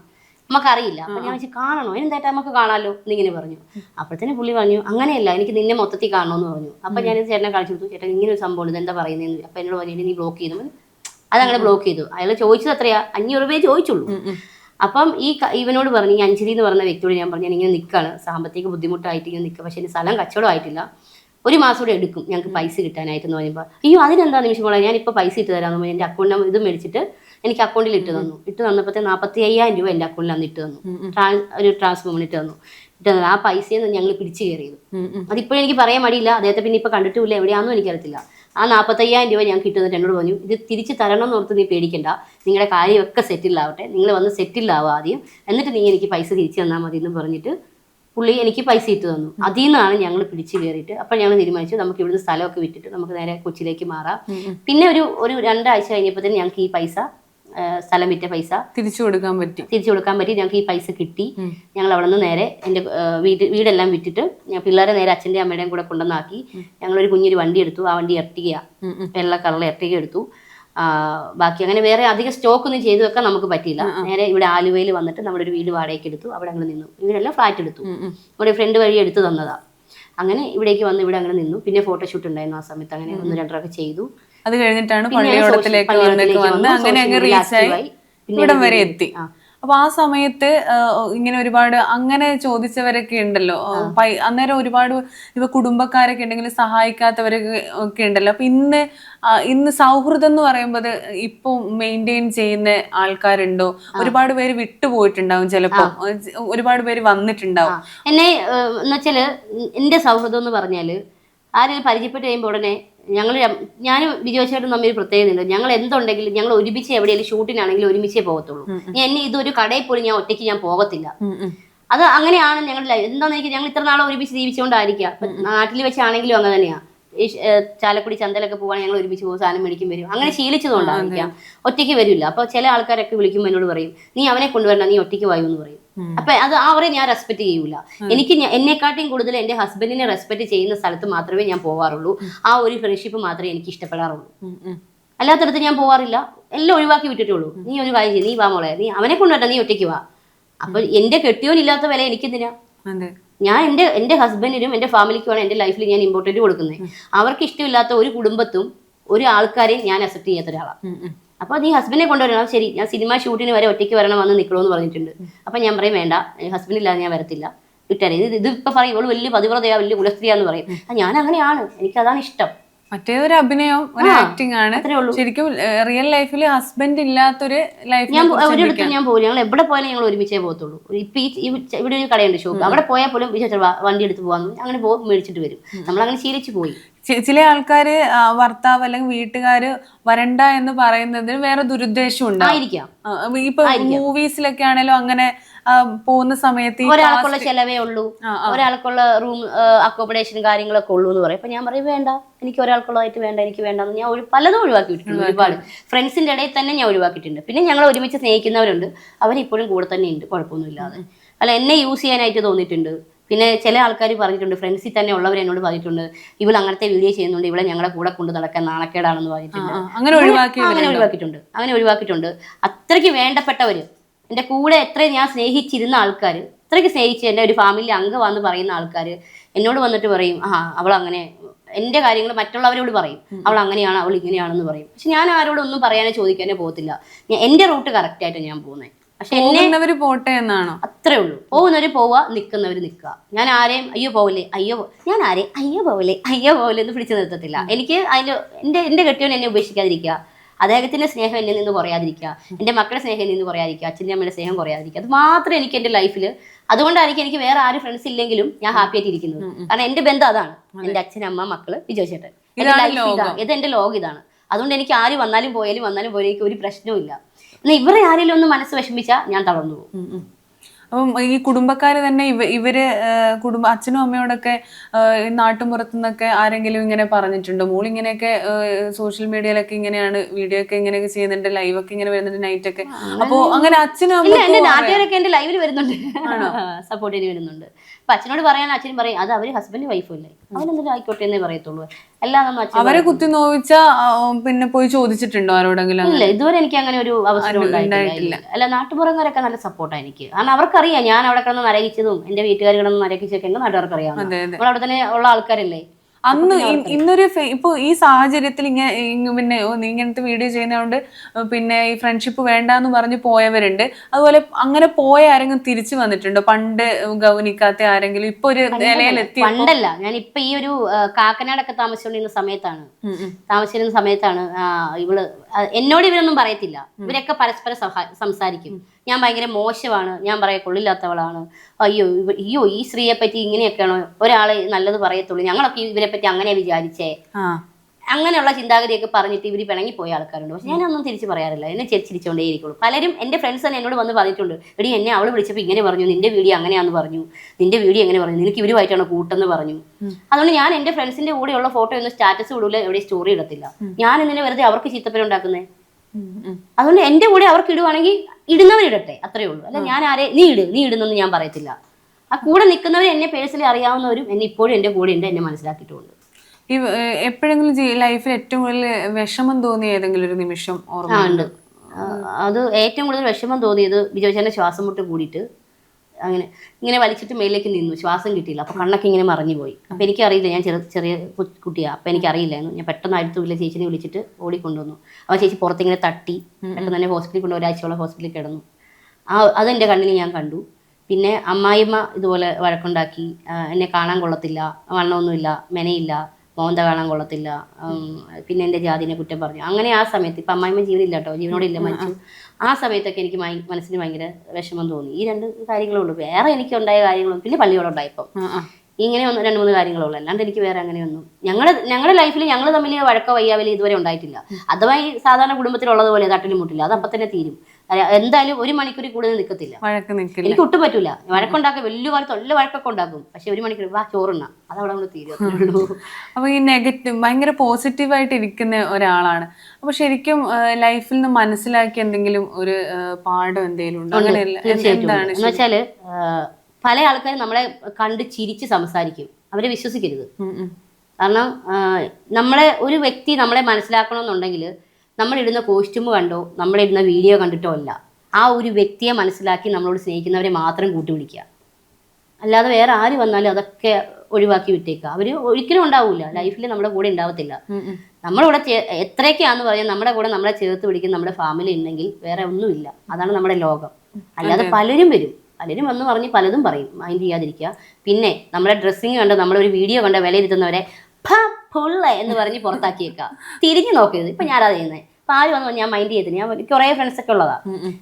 നമുക്കറിയില്ല. അപ്പൊ ഞാൻ വെച്ചാൽ കാണണോ? എന്തായിട്ട് നമുക്ക് കാണാമല്ലോ എന്നിങ്ങനെ പറഞ്ഞു. അപ്പോഴത്തേനും പുള്ളി പറഞ്ഞു അങ്ങനെയല്ല എനിക്ക് നിന്നെ മൊത്തത്തിൽ കാണണമെന്ന് പറഞ്ഞു. അപ്പൊ ഞാൻ ചേട്ടനെ കാണിച്ചു കൊടുത്തു. ചേട്ടൻ ഇങ്ങനെ ഒരു സംഭവം ഇത് എന്താ പറയുന്നതെന്ന് അപ്പൊ എന്നോട് പറഞ്ഞു നീ ബ്ലോക്ക് ചെയ്തു? അതങ്ങനെ ബ്ലോക്ക് ചെയ്തു. അയാൾ ചോദിച്ചത് എത്രയാ അഞ്ഞൂറ് രൂപയെ ചോദിച്ചുള്ളൂ. അപ്പം ഈ ഇവനോട് പറഞ്ഞു ഈ അഞ്ജലി എന്ന് പറഞ്ഞ വ്യക്തിയോട് ഞാൻ പറഞ്ഞു ഞാൻ ഇങ്ങനെ നിൽക്കാണ് സാമ്പത്തിക ബുദ്ധിമുട്ടായിട്ട് ഇങ്ങനെ നിൽക്കുക പക്ഷേ ഇനി സ്ഥലം കച്ചവടമായിട്ടില്ല. ഒരു മാസം കൂടെ എടുക്കും ഞങ്ങൾക്ക് പൈസ കിട്ടാനായിട്ട് എന്ന് പറയുമ്പോൾ അയ്യോ അതിനെന്താ നിമിഷം പോലെ ഞാൻ ഇപ്പോൾ പൈസ ഇട്ട് തരാമെന്ന് പറഞ്ഞു എന്റെ അക്കൗണ്ട് നമ്പർ ഇത് മേടിച്ചിട്ട് എനിക്ക് അക്കൗണ്ടിൽ ഇട്ട് തന്നു. ഇട്ട് തന്നപ്പോഴത്തെ നാൽപ്പത്തി അയ്യായിരം രൂപ എന്റെ അക്കൗണ്ടിൽ അന്ന് ഇട്ട് തന്നു. ഒരു ട്രാൻസ്ഫോമിന് ഇട്ട് തന്നു. ഇട്ട് തന്നു ആ പൈസയിൽ നിന്ന് ഞങ്ങൾ പിടിച്ചു കയറിയത്. അതിപ്പോഴും എനിക്ക് പറയാൻ മടിയില്ല. അദ്ദേഹത്തെ പിന്നെ ഇപ്പോൾ കണ്ടിട്ടില്ല എവിടെയാണെന്നും എനിക്കറിയത്തില്ല. ആ നാൽപ്പത്തയ്യായിരം രൂപ ഞാൻ കിട്ടുന്നിട്ട് എന്നോട് പറഞ്ഞു ഇത് തിരിച്ച് തരണം എന്ന് ഓർത്ത് നീ പേടിക്കണ്ട. നിങ്ങളുടെ കാര്യമൊക്കെ സെറ്റിൽ ആവട്ടെ. നിങ്ങൾ വന്ന് സെറ്റിൽ ആവുക ആദ്യം. എന്നിട്ട് നീ എനിക്ക് പൈസ തിരിച്ചു തന്നാൽ മതി എന്ന് പറഞ്ഞിട്ട് പുള്ളി എനിക്ക് പൈസ ഇട്ട് തന്നു. അതിൽ നിന്നാണ് ഞങ്ങൾ പിടിച്ചു കയറിയിട്ട് അപ്പം ഞങ്ങൾ തീരുമാനിച്ചു നമുക്ക് ഇവിടുന്ന് സ്ഥലമൊക്കെ വിറ്റിട്ട് നമുക്ക് നേരെ കൊച്ചിയിലേക്ക് മാറാം. പിന്നെ ഒരു ഒരു രണ്ടാഴ്ച കഴിഞ്ഞപ്പോൾ തന്നെ ഞങ്ങൾക്ക് ഈ പൈസ സ്ഥലം വിറ്റ പൈസ തിരിച്ചു കൊടുക്കാൻ പറ്റി. തിരിച്ചു കൊടുക്കാൻ പറ്റി. ഞങ്ങൾക്ക് ഈ പൈസ കിട്ടി. ഞങ്ങൾ അവിടെ നിന്ന് നേരെ എന്റെ വീട് വീടെല്ലാം വിറ്റിട്ട് ഞാൻ പിള്ളേരെ നേരെ അച്ഛന്റെ അമ്മയുടെയും കൂടെ കൊണ്ടുവന്നാക്കി ഞങ്ങളൊരു കുഞ്ഞൊരു വണ്ടി എടുത്തു. ആ വണ്ടി എർട്ടിക. വെള്ള കളർ എർട്ടിക എടുത്തു ബാക്കി അങ്ങനെ വേറെ അധികം സ്റ്റോക്ക് ഒന്നും ചെയ്തു വെക്കാൻ നമുക്ക് പറ്റിയില്ല. നേരെ ഇവിടെ ആലുവയിൽ വന്നിട്ട് നമ്മുടെ ഒരു വീട് വാടകയ്ക്ക് എടുത്തു. അവിടെ അങ്ങനെ നിന്നു. ഇവരെല്ലാം ഫ്ലാറ്റ് എടുത്തു. നമ്മുടെ ഫ്രണ്ട് വഴി എടുത്തു തന്നതാ. അങ്ങനെ ഇവിടേക്ക് വന്ന് ഇവിടെ അങ്ങനെ നിന്നു. പിന്നെ ഫോട്ടോഷൂട്ട് ഉണ്ടായിരുന്നു ആ സമയത്ത്. അങ്ങനെ ഒന്ന് രണ്ടരൊക്കെ ചെയ്തു. അത് കഴിഞ്ഞിട്ടാണ് പള്ളിയോടത്തിലേക്ക് വന്ന് അങ്ങനെ അങ്ങ് active ആയി. പിന്നെ ഇവിടം വരെ എത്തി. ആ. അപ്പൊ ആ സമയത്ത് ഇങ്ങനെ ഒരുപാട് അങ്ങനെ ചോദിച്ചവരൊക്കെ ഉണ്ടല്ലോ. അന്നേരം ഒരുപാട് ഇപ്പൊ കുടുംബക്കാരൊക്കെ ഉണ്ടെങ്കിൽ സഹായിക്കാത്തവരൊക്കെ ഒക്കെ ഉണ്ടല്ലോ. അപ്പൊ ഇന്ന് ഇന്ന് സൗഹൃദം എന്ന് പറയുമ്പോൾ ഇപ്പൊ മെയിന്റെയിൻ ചെയ്യുന്ന ആൾക്കാരുണ്ടോ? ഒരുപാട് പേര് വിട്ടുപോയിട്ടുണ്ടാവും ചിലപ്പോ. ഒരുപാട് പേര് വന്നിട്ടുണ്ടാവും. എന്നെ എന്ന് വെച്ചാൽ എന്റെ സൗഹൃദം എന്ന് പറഞ്ഞാൽ ആരെങ്കിലും പരിചയപ്പെട്ട് കഴിയുമ്പോൾ ഉടനെ ഞങ്ങൾ ഞാനും വിജയചേട്ടനും തമ്മിൽ പ്രത്യേകതയുണ്ട്. ഞങ്ങൾ എന്തുണ്ടെങ്കിലും ഞങ്ങൾ ഒരുമിച്ച് എവിടെയെങ്കിലും ഷൂട്ടിനാണെങ്കിലും ഒരുമിച്ചേ പോകത്തുള്ളൂ. ഞാൻ എന്നെ ഇതൊരു കടയിൽ പോലും ഞാൻ ഒറ്റയ്ക്ക് ഞാൻ പോകത്തില്ല. അത് അങ്ങനെയാണ് ഞങ്ങളുടെ ലൈഫ് എന്താണെന്ന് എനിക്ക് ഞങ്ങൾ ഇത്ര നാളെ ഒരുമിച്ച് ജീവിച്ചുകൊണ്ടായിരിക്കാം നാട്ടിൽ വെച്ചാണെങ്കിലും അങ്ങനെ തന്നെയാണ് ചാലക്കുടി ചന്തലൊക്കെ പോകാൻ ഞങ്ങൾ ഒരുമിച്ച് പോകും സാധനം മേടിക്കും വരും. അങ്ങനെ ശീലിച്ചതുകൊണ്ടായിരിക്കാം. ഒറ്റയ്ക്ക് വരില്ല. അപ്പോൾ ചില ആൾക്കാരൊക്കെ വിളിക്കുമ്പോൾ എന്നോട് പറയും നീ അവനെ കൊണ്ടുവരണം നീ ഒറ്റയ്ക്ക് വായു എന്ന് പറയും. അപ്പൊ അത് അവരെ ഞാൻ റെസ്പെക്ട് ചെയ്യൂല. എനിക്ക് എന്നെക്കാട്ടിയും കൂടുതൽ എന്റെ ഹസ്ബൻഡിനെ റെസ്പെക്ട് ചെയ്യുന്ന സ്ഥലത്ത് മാത്രമേ ഞാൻ പോവാറുള്ളൂ. ആ ഒരു ഫ്രണ്ട്ഷിപ്പ് മാത്രമേ എനിക്ക് ഇഷ്ടപ്പെടാറുള്ളൂ. അല്ലാത്തടത്ത് ഞാൻ പോവാറില്ല. എല്ലാം ഒഴിവാക്കി വിട്ടിട്ടുള്ളൂ നീ ഒരു കാര്യം ചെയ്യ് നീ വാ മോളെ. നീ അവനെ കൊണ്ടുവരണ്ട നീ ഒറ്റയ്ക്ക് വാ. അപ്പൊ എന്റെ കെട്ടിയോനില്ലാത്ത വില എനിക്കെന്തിനാ? ഞാൻ എന്റെ എന്റെ ഹസ്ബൻഡിനും എന്റെ ഫാമിലിക്കുമാണ് എന്റെ ലൈഫിൽ ഞാൻ ഇമ്പോർട്ടന്റ് കൊടുക്കുന്നത്. അവർക്ക് ഇഷ്ടമില്ലാത്ത ഒരു കുടുംബത്തും ഒരു ആൾക്കാരെയും ഞാൻ അക്സെപ്റ്റ് ചെയ്യാത്ത ഒരാളാണ്. അപ്പോൾ നീ ഹസ്ബൻഡിനെ കൊണ്ടുവരണം. ശരി ഞാൻ സിനിമ ഷൂട്ടിന് വരെ ഒറ്റയ്ക്ക് വരണം വന്ന് നിൽക്കണമെന്ന് പറഞ്ഞിട്ടുണ്ട്. അപ്പം ഞാൻ പറയും വേണ്ട ഹസ്ബൻഡ് ഇല്ലാതെ ഞാൻ വരത്തില്ല. വിട്ടേരെ. ഇത് ഇതിപ്പോൾ പറയും ഇവൾ വലിയ പതിവ്രതയാ വലിയ കുലസ്ത്രീയാന്ന് പറയും. ഞാൻ അങ്ങനെയാണ് എനിക്കതാണ് ഇഷ്ടം. മറ്റേതൊരു അഭിനയം ഒരു ആക്ടിങ് ആണ്. ശരിക്കും റിയൽ ലൈഫിൽ ഹസ്ബൻഡ് ഇല്ലാത്തൊരു ലൈഫ് ഞാൻ ഒരിടത്തും ഞാൻ പോകും ഞങ്ങൾ എവിടെ പോയാലും ഞങ്ങൾ ഒരുമിച്ചേ പോകത്തുള്ളൂ. ഇപ്പൊ ഈ ഇവിടെ ഒരു കടയുണ്ട് ഷോപ്പ് അവിടെ പോയാൽ പോലും വണ്ടി എടുത്ത് പോകാന്ന് അങ്ങനെ പോകും മേടിച്ചിട്ട് വരും. നമ്മൾ അങ്ങനെ ശീലിച്ചു പോയി. ചില ആൾക്കാര് ഭർത്താവ് അല്ലെങ്കിൽ വീട്ടുകാര് വരണ്ട എന്ന് പറയുന്നതിന് വേറെ ദുരുദ്ദേശം ഉണ്ടായിരിക്കാം ഇപ്പൊ മൂവീസിലൊക്കെ ആണെങ്കിലും അങ്ങനെ പോകുന്ന സമയത്ത് ഒരാൾക്കുള്ള ചെലവേ ഉള്ളൂ. ഒരാൾക്കുള്ള റൂം അക്കോമഡേഷൻ കാര്യങ്ങളൊക്കെ ഉള്ളൂ എന്ന് പറയും. അപ്പൊ ഞാൻ പറയും വേണ്ട എനിക്ക് ഒരാൾക്കുള്ളതായിട്ട് വേണ്ട എനിക്ക് വേണ്ട എന്ന് ഞാൻ ഒരു പലതും ഒഴിവാക്കിയിട്ടുണ്ട് ഒരുപാട്. ഫ്രണ്ട്സിന്റെ ഇടയിൽ തന്നെ ഞാൻ ഒഴിവാക്കിയിട്ടുണ്ട്. പിന്നെ ഞങ്ങൾ ഒരുമിച്ച് സ്നേഹിക്കുന്നവരുണ്ട്. അവരിപ്പോഴും കൂടെ തന്നെ ഉണ്ട് കുഴപ്പമൊന്നുമില്ലാതെ. അല്ല എന്നെ യൂസ് ചെയ്യാനായിട്ട് തോന്നിയിട്ടുണ്ട്. പിന്നെ ചില ആൾക്കാർ പറഞ്ഞിട്ടുണ്ട് ഫ്രണ്ട്സിൽ തന്നെ ഉള്ളവർ എന്നോട് പറഞ്ഞിട്ടുണ്ട് ഇവൾ അങ്ങനത്തെ വീഡിയോ ചെയ്യുന്നുണ്ട് ഇവളെ ഞങ്ങളെ കൂടെ കൊണ്ട് നടക്കാൻ നാണക്കേടാണെന്ന് പറഞ്ഞിട്ടുണ്ട്. അങ്ങനെ ഒഴിവാക്കി അങ്ങനെ ഒഴിവാക്കിയിട്ടുണ്ട്. അങ്ങനെ ഒഴിവാക്കിയിട്ടുണ്ട്. അത്രയ്ക്ക് വേണ്ടപ്പെട്ടവര് എന്റെ കൂടെ എത്ര ഞാൻ സ്നേഹിച്ചിരുന്ന ആൾക്കാർ അത്രയ്ക്ക് സ്നേഹിച്ച് എന്റെ ഒരു ഫാമിലി അംഗമാണെന്ന് പറയുന്ന ആൾക്കാർ എന്നോട് വന്നിട്ട് പറയും ആ അവൾ അങ്ങനെ എന്റെ കാര്യങ്ങൾ മറ്റുള്ളവരോട് പറയും. അവൾ അങ്ങനെയാണ് അവൾ ഇങ്ങനെയാണെന്ന് പറയും. പക്ഷെ ഞാൻ ആരോടും ഒന്നും പറയാനോ ചോദിക്കാനോ പോകത്തില്ല. ഞാൻ എന്റെ റൂട്ട് കറക്റ്റായിട്ട് ഞാൻ പോകുന്നത് പക്ഷെ എന്നെ പോകുന്നവര് പോട്ടെ എന്നാണോ? അത്രേ ഉള്ളൂ. പോകുന്നവർ പോവുക നിൽക്കുന്നവർ നിൽക്കുക. ഞാൻ ആരെയും അയ്യോ പോവില്ലേ അയ്യോ ഞാൻ ആരെയും അയ്യോ പോവില്ലേ അയ്യോ പോവില്ലേ എന്ന് പിടിച്ചു നിർത്തത്തില്ല. എനിക്ക് അതിന്റെ എന്റെ എന്റെ കെട്ടിയവൻ എന്നെ ഉപേക്ഷിക്കാതിരിക്കുക. അദ്ദേഹത്തിന്റെ സ്നേഹം എന്നിൽ നിന്ന് കുറയാതിരിക്കുക എന്റെ മക്കളുടെ സ്നേഹം എന്നിൽ നിന്ന് കുറയാതിരിക്കുക അച്ഛന്റെ അമ്മയുടെ സ്നേഹം കുറയാതിരിക്കുക. അത് മാത്രം എനിക്ക് എന്റെ ലൈഫിൽ അതുകൊണ്ടായിരിക്കും എനിക്ക് വേറെ ആരും ഫ്രണ്ട്സ് ഇല്ലെങ്കിലും ഞാൻ ഹാപ്പി ആയിട്ട് ഇരിക്കുന്നത്. കാരണം എന്റെ ബന്ധം അതാണ്. എന്റെ അച്ഛൻ അമ്മ മക്കൾ വിജയിച്ചേട്ടൻ എന്റെ ലൈഫ് ഇതാണ്. ഇത് എന്റെ ലോകം ഇതാണ്. അതുകൊണ്ട് എനിക്ക് ആര് വന്നാലും പോയാലും വന്നാലും പോയാലും എനിക്ക് ഒരു പ്രശ്നവും ഇല്ല. എന്നാൽ ഇവരെ ആരെങ്കിലും ഒന്ന് മനസ്സ് വിഷമിച്ചാൽ ഞാൻ തളർന്നു പോകും. അപ്പം ഈ കുടുംബക്കാര് തന്നെ ഇവ ഇവർ കുടുംബ അച്ഛനും അമ്മയോടൊക്കെ നാട്ടുമ്പുറത്തു നിന്നൊക്കെ ആരെങ്കിലും ഇങ്ങനെ പറഞ്ഞിട്ടുണ്ട്? മോൾ ഇങ്ങനെയൊക്കെ സോഷ്യൽ മീഡിയയിലൊക്കെ ഇങ്ങനെയാണ് വീഡിയോ ഒക്കെ ഇങ്ങനെയൊക്കെ ചെയ്യുന്നുണ്ട് ലൈവൊക്കെ ഒക്കെ ഇങ്ങനെ വരുന്നുണ്ട് നൈറ്റ് ഒക്കെ അപ്പോ അങ്ങനെ അച്ഛനും നാട്ടുകാരൊക്കെ എന്റെ ലൈവിൽ വരുന്നുണ്ട്. സപ്പോർട്ട് ചെയ്ത് വരുന്നുണ്ട്. അപ്പൊ അച്ഛനോട് പറയാൻ അച്ഛനും പറയും അത് അവർ ഹസ്ബൻഡ് വൈഫും ഇല്ലേ അവനെന്തെങ്കിലും ആയിക്കോട്ടെ എന്നേ പറയത്തുള്ളൂ. അവരെ കുത്തി നോവിച്ച പിന്നെ പോയി ചോദിച്ചിട്ടുണ്ടോ ആരോടെങ്കിലും ഇല്ല ഇതുവരെ എനിക്ക് അങ്ങനെ ഒരു അവസരം ഉണ്ടായിട്ടില്ല. അല്ല നാട്ടുപുറങ്ങാരൊക്കെ നല്ല സപ്പോർട്ടാണ് എനിക്ക്. കാരണം അവർക്കറിയാം ഞാൻ അവിടെ കിടന്ന് നരകിച്ചതും എന്റെ വീട്ടുകാർ കിടന്ന് നരകിച്ചതൊക്കെ എന്റെ നാട്ടുകാർക്ക് അറിയാം അതെ അതെ. അവിടെ തന്നെ ഉള്ള ആൾക്കാരല്ലേ? അന്ന് ഇന്നൊരു ഇപ്പൊ ഈ സാഹചര്യത്തിൽ ഇങ്ങനെ ഇങ്ങ- പിന്നെ ഇങ്ങനത്തെ വീഡിയോ ചെയ്യുന്നതുകൊണ്ട് പിന്നെ ഈ ഫ്രണ്ട്ഷിപ്പ് വേണ്ട എന്ന് പറഞ്ഞ് പോയവരുണ്ട്. അതുപോലെ അങ്ങനെ പോയ ആരെങ്കിലും തിരിച്ചു വന്നിട്ടുണ്ടോ? പണ്ട് ഗൗനിക്കാത്ത ആരെങ്കിലും? ഇപ്പൊ ഒരു നിലയിലെത്തി പണ്ടല്ല. ഞാൻ ഇപ്പൊ ഈ ഒരു കാക്കനാടൊക്കെ താമസിച്ചുകൊണ്ടിരുന്ന സമയത്താണ്. താമസിച്ചിരുന്ന സമയത്താണ് ഇവൾ എന്നോട് ഇവരൊന്നും പറയത്തില്ല. ഇവരൊക്കെ പരസ്പരം സഹാ- സംസാരിക്കും. ഞാൻ ഭയങ്കര മോശമാണ്. ഞാൻ പറയാ കൊള്ളില്ലാത്തവളാണ്. അയ്യോ അയ്യോ ഈ സ്ത്രീയെ പറ്റി ഇങ്ങനെയൊക്കെയാണോ? ഒരാൾ നല്ലത് പറയത്തുള്ളൂ. ഞങ്ങളൊക്കെ ഇവരെ പറ്റി അങ്ങനെ വിചാരിച്ചേ. അങ്ങനെയുള്ള ചിന്താഗതിയൊക്കെ പറഞ്ഞിട്ട് ഇവർ പിണങ്ങി പോയ ആൾക്കാരുണ്ട്. പക്ഷെ ഞാനൊന്നും തിരിച്ച് പറയാറില്ല. എന്നെ ചെ- ഇരിക്കുള്ളൂ പലരും എന്റെ ഫ്രണ്ട്സ് തന്നെ എന്നോട് വന്ന് പറഞ്ഞിട്ടുണ്ട് എടി എന്നെ അവൾ വിളിച്ചപ്പോൾ ഇങ്ങനെ പറഞ്ഞു നിന്റെ വീഡിയോ അങ്ങനെയാന്ന് പറഞ്ഞു നിന്റെ വീഡിയോ എങ്ങനെ പറഞ്ഞു നിനക്ക് ഇവരുമായിട്ടാണ് കൂട്ടെന്ന് പറഞ്ഞു. അതുകൊണ്ട് ഞാൻ എന്റെ ഫ്രണ്ട്സിന്റെ കൂടെയുള്ള ഫോട്ടോ ഒന്നും സ്റ്റാറ്റസ് കൂടുതൽ എവിടെ സ്റ്റോറി ഇടത്തില്ല. ഞാൻ ഇങ്ങനെ വെറുതെ അവർക്ക് ചീത്തപ്പേര് ഉണ്ടാക്കുന്നത് ഉം, ഉം. അതുകൊണ്ട് എന്റെ കൂടെ അവർക്ക് ഇടുവാണെങ്കിൽ ഇടുന്നവരിടട്ടെ അത്രേ ഉള്ളൂ. അല്ല ഞാൻ ആരെ നീ ഇട് നീ ഇടുന്നെന്ന് ഞാൻ പറയത്തില്ല. ആ കൂടെ നിൽക്കുന്നവർ എന്നെ പേഴ്സണലി അറിയാവുന്നവരും എന്നെ ഇപ്പോഴും എന്റെ കൂടെ ഉണ്ട് എന്നെ മനസ്സിലാക്കിയിട്ടുമുണ്ട്. ഈ എപ്പോഴെങ്കിലും ലൈഫിൽ ഏറ്റവും കൂടുതൽ വിഷമം തോന്നിയ ഏതെങ്കിലും ഒരു നിമിഷം ഓർമ്മയുണ്ട് ഓർമ്മ ഉണ്ട്? അത് ഏറ്റവും കൂടുതൽ വിഷമം തോന്നിയത് ബിജോച്ചേന്റെ ശ്വാസം മുട്ട് കൂടിയിട്ട് അങ്ങനെ ഇങ്ങനെ വലിച്ചിട്ട് മേലേക്ക് നിന്നു. ശ്വാസം കിട്ടിയില്ല. അപ്പോൾ കണ്ണൊക്കെ ഇങ്ങനെ മറിഞ്ഞു പോയി. അപ്പോൾ എനിക്കറിയില്ല ഞാൻ ചെറിയ ചെറിയ കുട്ടിയാണ് കുട്ടിയാ. അപ്പോൾ എനിക്കറിയില്ലായിരുന്നു. ഞാൻ പെട്ടെന്ന് അടുത്തുള്ള ചേച്ചിനെ വിളിച്ചിട്ട് ഓടിക്കൊണ്ടുവന്നു. അപ്പോൾ ചേച്ചി പുറത്തിങ്ങനെ തട്ടി പെട്ടെന്ന് തന്നെ ഹോസ്പിറ്റലിൽ കൊണ്ട് ഒരാഴ്ചയോളം ഹോസ്പിറ്റലിൽ കിടന്നു. ആ അതെന്റെ കണ്ണിന് ഞാൻ കണ്ടു. പിന്നെ അമ്മായിമ്മ ഇതുപോലെ വഴക്കുണ്ടാക്കി. എന്നെ കാണാൻ കൊള്ളത്തില്ല വണ്ണമൊന്നുമില്ല മെനയില്ല. മോന്ത കാണാൻ കൊള്ളത്തില്ല. പിന്നെ എന്റെ ജാതിനെ കുറ്റം പറഞ്ഞു. അങ്ങനെ ആ സമയത്ത് ഇപ്പം അമ്മായിമ്മ ജീവനില്ല കേട്ടോ ജീവനോടില്ല മരിച്ചു. ആ. സമയത്തൊക്കെ എനിക്ക് മനസ്സിന് ഭയങ്കര വിഷമം തോന്നി. ഈ രണ്ട് കാര്യങ്ങളേ ഉള്ളൂ. വേറെ എനിക്ക് ഉണ്ടായ കാര്യങ്ങളും പിന്നെ ആ. ഇങ്ങനെ ഒന്ന് രണ്ട് മൂന്ന് കാര്യങ്ങളുള്ളൂ. അല്ലാണ്ട് എനിക്ക് വേറെ അങ്ങനെ ഒന്നും ഞങ്ങൾ ഞങ്ങളുടെ ലൈഫിൽ ഞങ്ങൾ തമ്മിൽ വഴക്കോ വയ്യാവലി ഇതുവരെ ഉണ്ടായിട്ടില്ല. അഥവാ ഈ സാധാരണ കുടുംബത്തിലുള്ളത് പോലെ തട്ടിലും മുട്ടില്ല. അത് അപ്പം തന്നെ തീരും എന്തായാലും ഒരു മണിക്കൂർ കൂടുതൽ നിൽക്കത്തില്ല എനിക്ക് ഒട്ടും പറ്റൂല. വഴക്കുണ്ടാക്കും വലിയ കാലത്ത് നല്ല വഴക്കൊക്കെ ഉണ്ടാക്കും. പക്ഷെ ഒരു മണിക്കൂർ വാ ചോറുണ്ണ. അതവിടെ നമ്മൾ തീരും. അപ്പൊ ഈ നെഗറ്റീവ് ഭയങ്കര പോസിറ്റീവായിട്ട് ഇരിക്കുന്ന ഒരാളാണ്. അപ്പൊ ശരിക്കും ലൈഫിൽ നിന്ന് മനസ്സിലാക്കി എന്തെങ്കിലും ഒരു പാഠം എന്തെങ്കിലും ഉണ്ടോ? അങ്ങനെയല്ല. എന്താണ് എന്ന് വെച്ചാൽ പല ആൾക്കാരും നമ്മളെ കണ്ട് ചിരിച്ച് സംസാരിക്കും. അവരെ വിശ്വസിക്കരുത്. കാരണം നമ്മളെ ഒരു വ്യക്തി നമ്മളെ മനസ്സിലാക്കണമെന്നുണ്ടെങ്കിൽ നമ്മൾ ഇടുന്ന കോസ്റ്റ്യൂം കണ്ടോ നമ്മളിടുന്ന വീഡിയോ കണ്ടിട്ടോ അല്ല. ആ ഒരു വ്യക്തിയെ മനസ്സിലാക്കി നമ്മളോട് സ്നേഹിക്കുന്നവരെ മാത്രം കൂട്ടി വിളിക്കുക അല്ലാതെ വേറെ ആര് വന്നാലും അതൊക്കെ ഒഴിവാക്കി വിട്ടേക്കുക. അവർ ഒരിക്കലും ഉണ്ടാവില്ല ലൈഫിൽ നമ്മുടെ കൂടെ ഉണ്ടാവത്തില്ല. നമ്മളിവിടെ എത്രയൊക്കെയാന്ന് പറഞ്ഞാൽ നമ്മുടെ കൂടെ നമ്മളെ ചേർത്ത് പിടിക്കുന്ന നമ്മുടെ ഫാമിലി ഉണ്ടെങ്കിൽ വേറെ ഒന്നുമില്ല. അതാണ് നമ്മുടെ ലോകം. അല്ലാതെ പലരും വരും. പലരും വന്ന് പറഞ്ഞ് പലതും പറയും. മൈൻഡ് ചെയ്യാതിരിക്കുക. പിന്നെ നമ്മുടെ ഡ്രസ്സിങ് കണ്ട് നമ്മളൊരു വീഡിയോ കണ്ട് വിലയിരുത്തുന്നവരെ "ഫ, പുള്ള എന്ന് പറഞ്ഞ് പുറത്താക്കിയേക്കുക തിരിഞ്ഞു നോക്കരുത് ഇപ്പൊ ഞാനത് ചെയ്യുന്നത് ഇപ്പൊ ആര് വന്നു ഞാൻ മൈൻഡ് ചെയ്തില്ല ഞാൻ കുറേ ഫ്രണ്ട്സ് ഒക്കെ ഉള്ളതാ.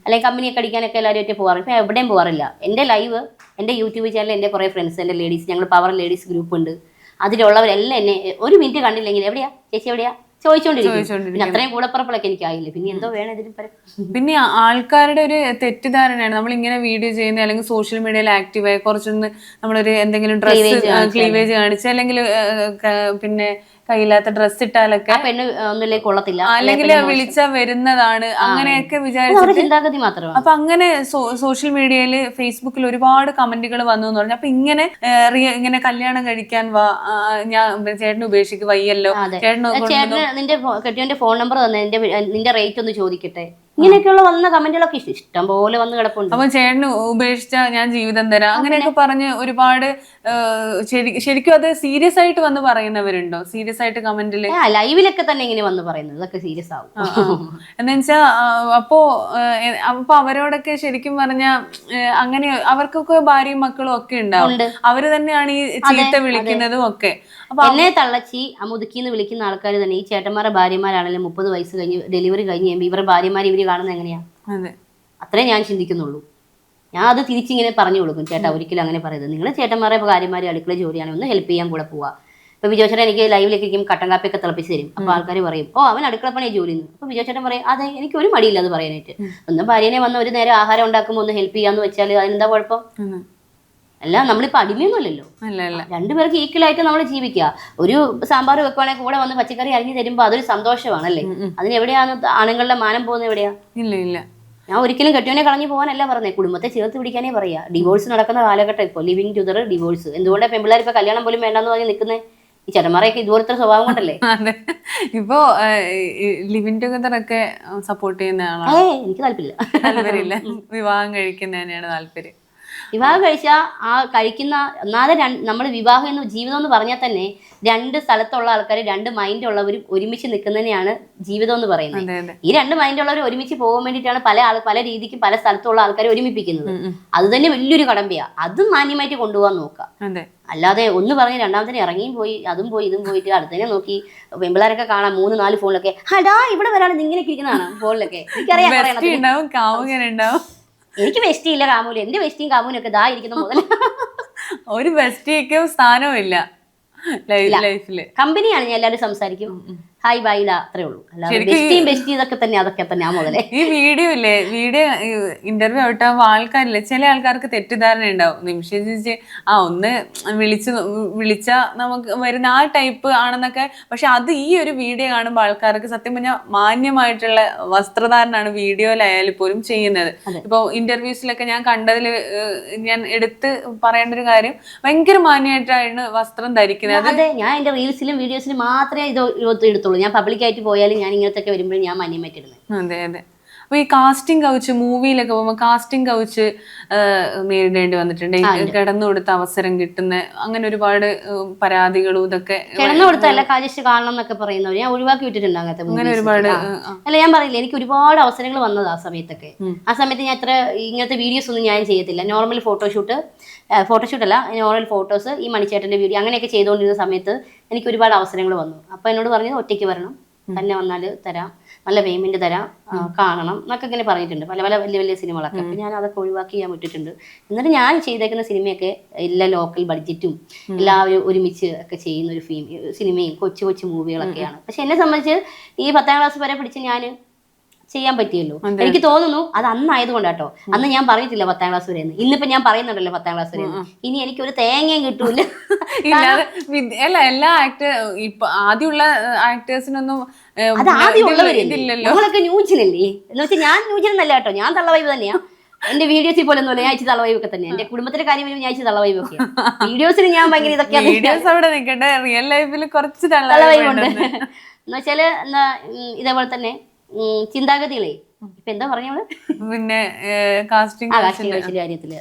അല്ലെങ്കിൽ കമ്പനിയൊക്കെ അടിക്കാനൊക്കെ എല്ലാവരും ഒറ്റ പോകാറ് ഇപ്പൊ എവിടെയും പോകാറില്ല എന്റെ ലൈവ് എന്റെ യൂട്യൂബ് ചാനൽ എന്റെ കുറേ ഫ്രണ്ട്സ് എന്റെ ലേഡീസ് ഞങ്ങൾ പവർ ലേഡീസ് ഗ്രൂപ്പ് ഉണ്ട്. അതിലുള്ളവരെല്ലാം എന്നെ ഒരു മിനിറ്റ് കണ്ടില്ലെങ്കിൽ എവിടെയാ? ചേച്ചി എവിടെയാ? ചോദിച്ചോണ്ടിരിക്കും. പിന്നെ അത്രയും കൂടപ്പുറപ്പിളൊക്കെ എനിക്കായില്ല? പിന്നെ എന്തോ വേണം ഇതിന് പിന്നെ ആൾക്കാരുടെ ഒരു തെറ്റിദ്ധാരണയാണ്. നമ്മൾ ഇങ്ങനെ വീഡിയോ ചെയ്യുന്ന അല്ലെങ്കിൽ സോഷ്യൽ മീഡിയയിൽ ആക്റ്റീവായി കുറച്ചൊന്ന് നമ്മളൊരു എന്തെങ്കിലും ഡ്രസ് ക്ലീവേജ് കാണിച്ച്. അല്ലെങ്കിൽ പിന്നെ കയ്യില്ലാത്ത ഡ്രസ് ഇട്ടാലൊക്കെ പെണ്ണ് ഒന്നിലേക്ക് കൊള്ളത്തില്ല. അല്ലെങ്കിൽ വിളിച്ച വരുന്നതാണ്. അങ്ങനെയൊക്കെ അത് വിചാരിച്ചു അവരുടെ മാത്രമാണ്. അപ്പൊ അങ്ങനെ സോഷ്യൽ മീഡിയയിൽ ഫേസ്ബുക്കിൽ ഒരുപാട് കമന്റുകൾ വന്നു എന്ന് പറഞ്ഞു. അപ്പൊ ഇങ്ങനെ ഇങ്ങനെ കല്യാണം കഴിക്കാൻ വാ ഞാൻ ചേട്ടന് ഉപേക്ഷിക്ക് വയ്യല്ലോ. ചേട്ടൻ ചേട്ടന് നിന്റെ കെട്ടിയോന്റെ ഫോൺ നമ്പർ തന്നെ നിന്റെ റേറ്റ് ഒന്ന് ചോദിക്കട്ടെ. ഇങ്ങനെയൊക്കെയുള്ള വന്ന കമന്റുകളൊക്കെ ഇഷ്ടം പോലെ വന്ന് കിടപ്പുണ്ട്. അപ്പൊ ചേട്ടന് ഉപേക്ഷിച്ച ഞാൻ ജീവിതം തരാം. അങ്ങനെയൊക്കെ പറഞ്ഞ് ഒരുപാട് ശരിക്കും അത് സീരിയസ് ആയിട്ട് വന്ന് പറയുന്നവരുണ്ടോ? സീരിയസ് ആയിട്ട് കമന്റിൽ ലൈവിലൊക്കെ തന്നെ ഇങ്ങനെ വന്ന് പറയുന്നത്. ഇതൊക്കെ സീരിയസ് ആവും. എന്ന് വെച്ചാ അപ്പോ അപ്പൊ അവരോടൊക്കെ ശരിക്കും പറഞ്ഞ അങ്ങനെ അവർക്കൊക്കെ ഭാര്യയും മക്കളും ഒക്കെ ഉണ്ടാവും. അവർ തന്നെയാണ് ഈ ചീത്ത വിളിക്കുന്നതും ഒക്കെ. എന്നെ തള്ളച്ചി അമുതുക്കിന്ന് വിളിക്കുന്ന ആൾക്കാർ തന്നെ ഈ ചേട്ടന്മാരുടെ ഭാര്യമാരാണെങ്കിലും മുപ്പത് വയസ്സ് കഴിഞ്ഞ് ഡെലിവറി കഴിഞ്ഞ് കഴിയുമ്പോൾ ഇവരുടെ ഭാര്യമാർ ഇവർ കാണുന്നത് എങ്ങനെയാ? അതെ. അത്രേ ഞാൻ ചിന്തിക്കുന്നുള്ളൂ. ഞാൻ അത് തിരിച്ചിങ്ങനെ പറഞ്ഞു കൊടുക്കും. ചേട്ടാ ഒരിക്കലും അങ്ങനെ പറയരുത്. നിങ്ങൾ ചേട്ടന്മാരെ ഭാര്യമാരെ അടുക്കള ജോലിയാണ് ഒന്ന് ഹെൽപ്പ് ചെയ്യാൻ കൂടെ പോവാ. ഇപ്പൊ വിജോച്ചേട്ടൻ എനിക്ക് ലൈവിലേക്ക് ഇരിക്കും കട്ടൻ കാപ്പിയൊക്കെ തിളപ്പിച്ച് തരും. അപ്പൊ ആൾക്കാർ പറയും ഓ അവൻ അടുക്കള പണി ജോലി എന്ന് അപ്പൊ വിജോച്ചേട്ടൻ പറയും അതെ എനിക്ക് ഒരു മടിയില്ല അത് പറയാനായിട്ട്. ഒന്ന് ഭാര്യനെ വന്ന് ഒരു നേരം ആഹാരം ഉണ്ടാക്കുമ്പോൾ ഒന്ന് ഹെൽപ്പ് ചെയ്യാന്ന് വെച്ചാൽ അതിനെന്താ കുഴപ്പം. അല്ല നമ്മളിപ്പോ അടിമയൊന്നുമല്ലല്ലോ. രണ്ടുപേർക്ക് ഈക്വൽ ആയിട്ട് നമ്മൾ ജീവിക്കുക. ഒരു സാമ്പാർ വെക്കുവാണെങ്കിൽ കൂടെ വന്ന് പച്ചക്കറി അരിഞ്ഞു തരുമ്പോൾ അതൊരു സന്തോഷമാണല്ലേ? അതിന് എവിടെയാണ് ആണുങ്ങളുടെ മാനം പോകുന്നത് എവിടെയാ? ഇല്ല ഇല്ല. ഞാൻ ഒരിക്കലും കെട്ടിയവനെ കളഞ്ഞു പോകാനല്ല പറഞ്ഞേ. കുടുംബത്തെ ചേർത്ത് പിടിക്കാനേ പറയാ. ഡിവോഴ്സ് നടക്കുന്ന കാലഘട്ടം ഇപ്പോൾ ലിവിങ് ടുദർ ഡിവോഴ്സ് എന്തുകൊണ്ടാണ് പെമ്പിള്ളേർ ഇപ്പൊ കല്യാണം പോലും വേണ്ടെന്ന് പറഞ്ഞ് നിൽക്കുന്നത് ഈ ചേട്ടന്മാരെയൊക്കെ ഇതുപോലത്തെ സ്വഭാവം കൊണ്ടല്ലേ? ഇപ്പോ ലിവിൻ ടുഗദർ ഒക്കെ സപ്പോർട്ട് ചെയ്യുന്ന ആളാണ് എനിക്ക് താല്പര്യമില്ല. താല്പര്യമില്ല. വിവാഹം കഴിക്കുന്നതിനാണ് താല്പര്യം. വിവാഹം കഴിച്ചാൽ ആ കഴിക്കുന്ന ഒന്നാതെ നമ്മൾ വിവാഹം എന്ന് ജീവിതം എന്ന് പറഞ്ഞാൽ തന്നെ രണ്ട് സ്ഥലത്തുള്ള ആൾക്കാർ രണ്ട് മൈൻഡ് ഉള്ളവരും ഒരുമിച്ച് നിൽക്കുന്നതിനെയാണ് ജീവിതം എന്ന് പറയുന്നത്. ഈ രണ്ട് മൈൻഡ് ഉള്ളവർ ഒരുമിച്ച് പോകാൻ വേണ്ടിയിട്ടാണ് പല ആൾ പല രീതിക്ക് പല സ്ഥലത്തുള്ള ആൾക്കാരെ ഒരുമിപ്പിക്കുന്നത്. അത് തന്നെ വലിയൊരു കടമ്പയാ. അതും മാന്യമായിട്ട് കൊണ്ടുപോകാൻ നോക്കുക അല്ലാതെ ഒന്ന് പറഞ്ഞ് രണ്ടാമത്തിന് ഇറങ്ങിയും പോയി അതും പോയി ഇതും പോയിട്ട് അടുത്തതിനെ നോക്കി പെമ്പിളാരൊക്കെ കാണാം മൂന്ന് നാല് ഫോണിലൊക്കെ ഹടാ ഇവിടെ വരാണ് ഇങ്ങനെ ഇരിക്കുന്നതാണ് ഫോണിലൊക്കെ എനിക്കറിയാം എനിക്ക് വെസ്റ്റി ഇല്ല കാമൂൽ. എന്റെ വെസ്റ്റിയും കാമൂലും ഒക്കെ ദാ ഇരിക്കുന്ന മുതൽ ഒരു ബെസ്റ്റിക്കും സ്ഥാനവും ഇല്ല. ലൈഫിൽ കമ്പനിയാണ് ഞാൻ എല്ലാവരും സംസാരിക്കും. ഹായ് ബൈഡ അത്രേ ഉള്ളൂ. ബെസ്റ്റിയും ബെസ്റ്റി ഇതൊക്കെ തന്നെ അതൊക്കെ തന്നെ ആ മുതലേ. ഈ വീഡിയോ ഇല്ലേ? വീഡിയോ ഇന്റർവ്യൂ ആയിട്ടാകുമ്പോൾ ആൾക്കാരില്ലേ? ചില ആൾക്കാർക്ക് തെറ്റിദ്ധാരണ ഉണ്ടാവും. നിമിഷ ചേച്ചി ആ ഒന്ന് വിളിച്ച് വിളിച്ച നമുക്ക് വരുന്ന ആ ടൈപ്പ് ആണെന്നൊക്കെ. പക്ഷെ അത് ഈ ഒരു വീഡിയോ കാണുമ്പോൾ ആൾക്കാർക്ക് സത്യം പറഞ്ഞാൽ മാന്യമായിട്ടുള്ള വസ്ത്രധാരണമാണ് വീഡിയോയിലായാലും പോലും ചെയ്യുന്നത്. ഇപ്പൊ ഇപ്പോൾ ഇന്റർവ്യൂസിലൊക്കെ ഞാൻ കണ്ടതിൽ ഞാൻ എടുത്ത് പറയേണ്ട ഒരു കാര്യം ഭയങ്കര മാന്യമായിട്ടാണ് വസ്ത്രം ധരിക്കുന്നത്. അതെ ഞാൻ എന്റെ റീൽസിലും വീഡിയോസിലും മാത്രമേ ഇത് എടുത്തുള്ളൂ. ഞാൻ പബ്ലിക്കായിട്ട് പോയാലും ഞാൻ ഇങ്ങനത്തെ വരുമ്പോഴും ഞാൻ മാന്യമായിട്ട് ഇടുന്നത് അതെ അതെ. അപ്പൊ ഈ കാസ്റ്റിംഗ് കൗച്ച് മൂവിയിലൊക്കെ പോകുമ്പോൾ കാസ്റ്റിംഗ് കൗച്ച് നേരിടേണ്ടി വന്നിട്ടുണ്ട്. കിടന്നു കൊടുത്ത അവസരം കിട്ടുന്ന അങ്ങനെ ഒരുപാട് പരാതികളും ഇതൊക്കെ കിടന്നു കൊടുത്തല്ല കാജിഷ് കാണണം എന്നൊക്കെ പറയുന്നവർ ഞാൻ ഒഴിവാക്കി വിട്ടിട്ടുണ്ട് അങ്ങനത്തെ അങ്ങനെ ഒരുപാട്. അല്ല ഞാൻ പറയില്ല എനിക്ക് ഒരുപാട് അവസരങ്ങൾ വന്നത് ആ സമയത്തൊക്കെ. ആ സമയത്ത് ഞാൻ അത്ര ഇങ്ങനത്തെ വീഡിയോസ് ഒന്നും ഞാൻ ചെയ്യത്തില്ല. നോർമൽ ഫോട്ടോഷൂട്ട് ഫോട്ടോഷൂട്ടല്ല നോർമൽ ഫോട്ടോസ് ഈ മണിച്ചേട്ടന്റെ വീഡിയോ അങ്ങനെയൊക്കെ ചെയ്തുകൊണ്ടിരുന്ന സമയത്ത് എനിക്ക് ഒരുപാട് അവസരങ്ങൾ വന്നു. അപ്പൊ എന്നോട് പറഞ്ഞത് ഒറ്റയ്ക്ക് വരണം. തന്നെ വന്നാൽ തരാം. നല്ല പേയ്മെന്റ് തരാം കാണണം എന്നൊക്കെ ഇങ്ങനെ പറഞ്ഞിട്ടുണ്ട്. പല പല വലിയ വലിയ സിനിമകളൊക്കെ. അപ്പൊ ഞാൻ അതൊക്കെ ഒഴിവാക്കി ഞാൻ വിട്ടിട്ടുണ്ട്. എന്നിട്ട് ഞാൻ ചെയ്തേക്കുന്ന സിനിമയൊക്കെ എല്ലാ ലോക്കൽ ബഡ്ജറ്റും എല്ലാവരും ഒരുമിച്ച് ഒക്കെ ചെയ്യുന്ന ഒരു ഫിലിം സിനിമയും കൊച്ചു കൊച്ചു മൂവികളൊക്കെയാണ് പക്ഷെ എന്നെ സംബന്ധിച്ച് ഈ പത്താം ക്ലാസ് വരെ പിടിച്ച് ഞാൻ ചെയ്യാൻ പറ്റിയല്ലോ. എനിക്ക് തോന്നുന്നു അത് അന്നായതുകൊണ്ട് കേട്ടോ അന്ന് ഞാൻ പറഞ്ഞിട്ടില്ല പത്താം ക്ലാസ് വരെ ഇന്നിപ്പോ ഞാൻ പറയുന്നുണ്ടല്ലോ പത്താം ക്ലാസ് വരെ ഇനി എനിക്ക് ഒരു തേങ്ങയും കിട്ടൂല. അല്ല എല്ലാ ആക്ടർ ഇപ്പൊ ആദ്യമുള്ള ആക്ടേഴ്സിനൊന്നും അത് ആദ്യം ഇതില്ല- നമ്മളൊക്കെ ന്യൂജിലല്ലേ എന്ന് വെച്ചാൽ ഞാൻ ന്യൂജിലെന്നല്ല കേട്ടോ. ഞാൻ തള്ളവൈവ് തന്നെയാ. എന്റെ വീഡിയോസിൽ പോലെ ഒന്നുമില്ല ഞാൻ അയച്ചു തള്ളവൈവ് ഒക്കെ തന്നെ എന്റെ കുടുംബത്തിന്റെ കാര്യം ഞാൻ അയച്ചു തള്ളവൈവ് ഒക്കെ വീഡിയോസിൽ ഞാൻ ഭയങ്കര ഇതൊക്കെയാണ് വീഡിയോസ് അവിടെ നിൽക്കട്ടെ റിയൽ ലൈഫിൽ കുറച്ച് തള്ളവൈബ് എന്ന് വെച്ചാൽ ഇതേപോലെ തന്നെ ചിന്താഗതികളെ ഇപ്പൊ എന്താ പറഞ്ഞോൾ പിന്നെ കാസ്റ്റിംഗ് കാര്യത്തിൽ.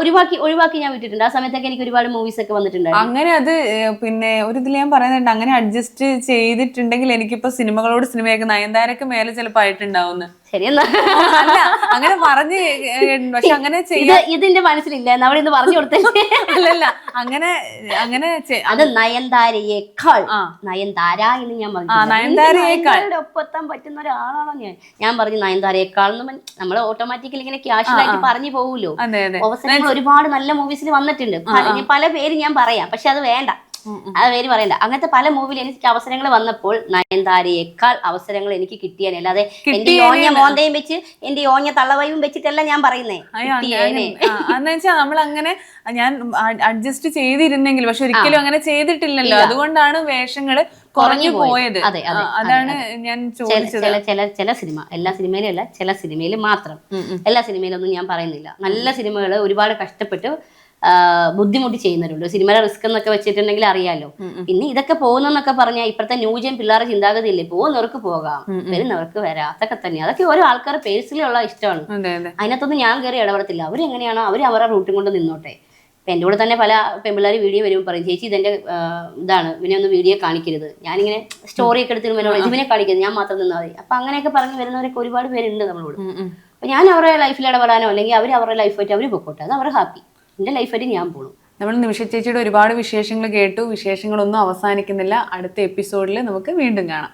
ഒഴിവാക്കി ഒഴിവാക്കി ഞാൻ വിട്ടിട്ടുണ്ട്. ആ സമയത്തൊക്കെ എനിക്ക് ഒരുപാട് മൂവീസ് ഒക്കെ വന്നിട്ടുണ്ട് അങ്ങനെ അത് പിന്നെ ഒരു ഇതിൽ ഞാൻ പറയുന്നുണ്ട് അങ്ങനെ അഡ്ജസ്റ്റ് ചെയ്തിട്ടുണ്ടെങ്കിൽ എനിക്കിപ്പോ സിനിമകളോട് സിനിമയൊക്കെ നയൻതാരക്ക് മേലെ ചിലപ്പോ ആയിട്ടുണ്ടാവുന്നു ശരിയെന്നാ അല്ല അങ്ങനെ പറഞ്ഞു പക്ഷെ അങ്ങനെ ഇത് ഇതിന്റെ മനസ്സിലില്ല നമ്മുടെ ഇന്ന് പറഞ്ഞു കൊടുത്തല്ലേ അല്ലല്ല അങ്ങനെ അങ്ങനെ ചെ- അത് നയൻതാരയേക്കാൾ ആ. നയൻതാര എന്ന് ഞാൻ പറഞ്ഞു. ആ, നയൻതാരയേക്കാൾ. ഒപ്പം എത്താൻ പറ്റുന്ന ഒരാളാണോ ഞാൻ? ഞാൻ പറഞ്ഞു നയൻതാരയേക്കാൾ എന്ന് നമ്മൾ ഓട്ടോമാറ്റിക്കലി ഇങ്ങനെ ക്യാഷ്വലായിട്ട് പറഞ്ഞു പോകുമല്ലോ അതെ അതെ. അവസരങ്ങൾ ഒരുപാട് നല്ല മൂവീസിൽ വന്നിട്ടുണ്ട്. പല- പല പേര് ഞാൻ പറയാം പക്ഷെ അത് വേണ്ട. ആ പേര് പറയണ്ട. അങ്ങനത്തെ പല മൂവിയിൽ എനിക്ക് അവസരങ്ങൾ വന്നപ്പോൾ നയൻതാരയേക്കാൾ അവസരങ്ങൾ എനിക്ക് കിട്ടിയാനെ. അല്ലാതെ എന്റെ ഓഞ്ഞ മോന്തയും വെച്ച് എന്റെ ഓഞ്ഞ തള്ളവയും വെച്ചിട്ടല്ല ഞാൻ പറയുന്നേ. എന്ന് വെച്ചാൽ നമ്മൾ അങ്ങനെ ഞാൻ അഡ്ജസ്റ്റ് ചെയ്തിരുന്നെങ്കിൽ പക്ഷെ ഒരിക്കലും അങ്ങനെ ചെയ്തിട്ടില്ലല്ലോ. അതുകൊണ്ടാണ് വേഷങ്ങൾ കുറഞ്ഞു പോയത്. അതെ, അതെ, അതാണ് ഞാൻ ചില ചോദിച്ചത്. ചില ചില സിനിമ എല്ലാ സിനിമയിലും അല്ല ചില സിനിമയിൽ മാത്രം. എല്ലാ സിനിമയിലൊന്നും ഞാൻ പറയുന്നില്ല. നല്ല സിനിമകൾ ഒരുപാട് കഷ്ടപ്പെട്ട് ബുദ്ധിമുട്ടി ചെയ്യുന്നവരുണ്ട്. സിനിമയുടെ റിസ്ക് എന്നൊക്കെ വെച്ചിട്ടുണ്ടെങ്കിൽ അറിയാലോ. പിന്നെ ഇതൊക്കെ പോകുന്നെന്നൊക്കെ പറഞ്ഞാൽ ഇപ്പോഴത്തെ ന്യൂജൻ പിള്ളേരുടെ ചിന്താഗതി ഇല്ലേ പോകുന്നവർക്ക് പോകാം. വരുന്നവർക്ക് വരാം. അതൊക്കെ തന്നെ. അതൊക്കെ ഓരോ ആൾക്കാർ പേഴ്സണലുള്ള ഇഷ്ടമാണ്. അതെ അതെ. അതിനകത്തൊന്നും ഞാൻ കയറി ഇടപെടത്തില്ല. അവരെങ്ങനെയാണോ അവർ അവരുടെ റൂട്ടും കൊണ്ട് നിന്നോട്ടെ. ഇപ്പം എന്റെ കൂടെ തന്നെ പല പെൺപിള്ളേർ വീഡിയോ വരുമ്പോൾ പറയും ചേച്ചി ഇതെന്റെ ഇതാണ്. ഇവനെ ഒന്ന് വീഡിയോ കാണിക്കരുത്. ഞാനിങ്ങനെ സ്റ്റോറി ഒക്കെ എടുത്ത് വരുമ്പോൾ ഇവനെ കാണിക്കരുത്. ഞാൻ മാത്രം നിന്നാൽ മതി. അപ്പം അങ്ങനെയൊക്കെ പറഞ്ഞ് വരുന്നവരൊക്കെ ഒരുപാട് പേരുണ്ട് നമ്മളോട്. അപ്പം ഞാൻ അവരുടെ ലൈഫിൽ ഇടപെടാനോ അല്ലെങ്കിൽ അവർ അവരുടെ ലൈഫായിട്ട് അവർ പൊക്കോട്ടെ. അത് അവർ ഹാപ്പി എന്റെ ലൈഫായിട്ട് ഞാൻ പോകണം നമ്മൾ നിമിഷ ചേച്ചിയുടെ ഒരുപാട് വിശേഷങ്ങൾ കേട്ടു. വിശേഷങ്ങളൊന്നും അവസാനിക്കുന്നില്ല. അടുത്ത എപ്പിസോഡിൽ നമുക്ക് വീണ്ടും കാണാം.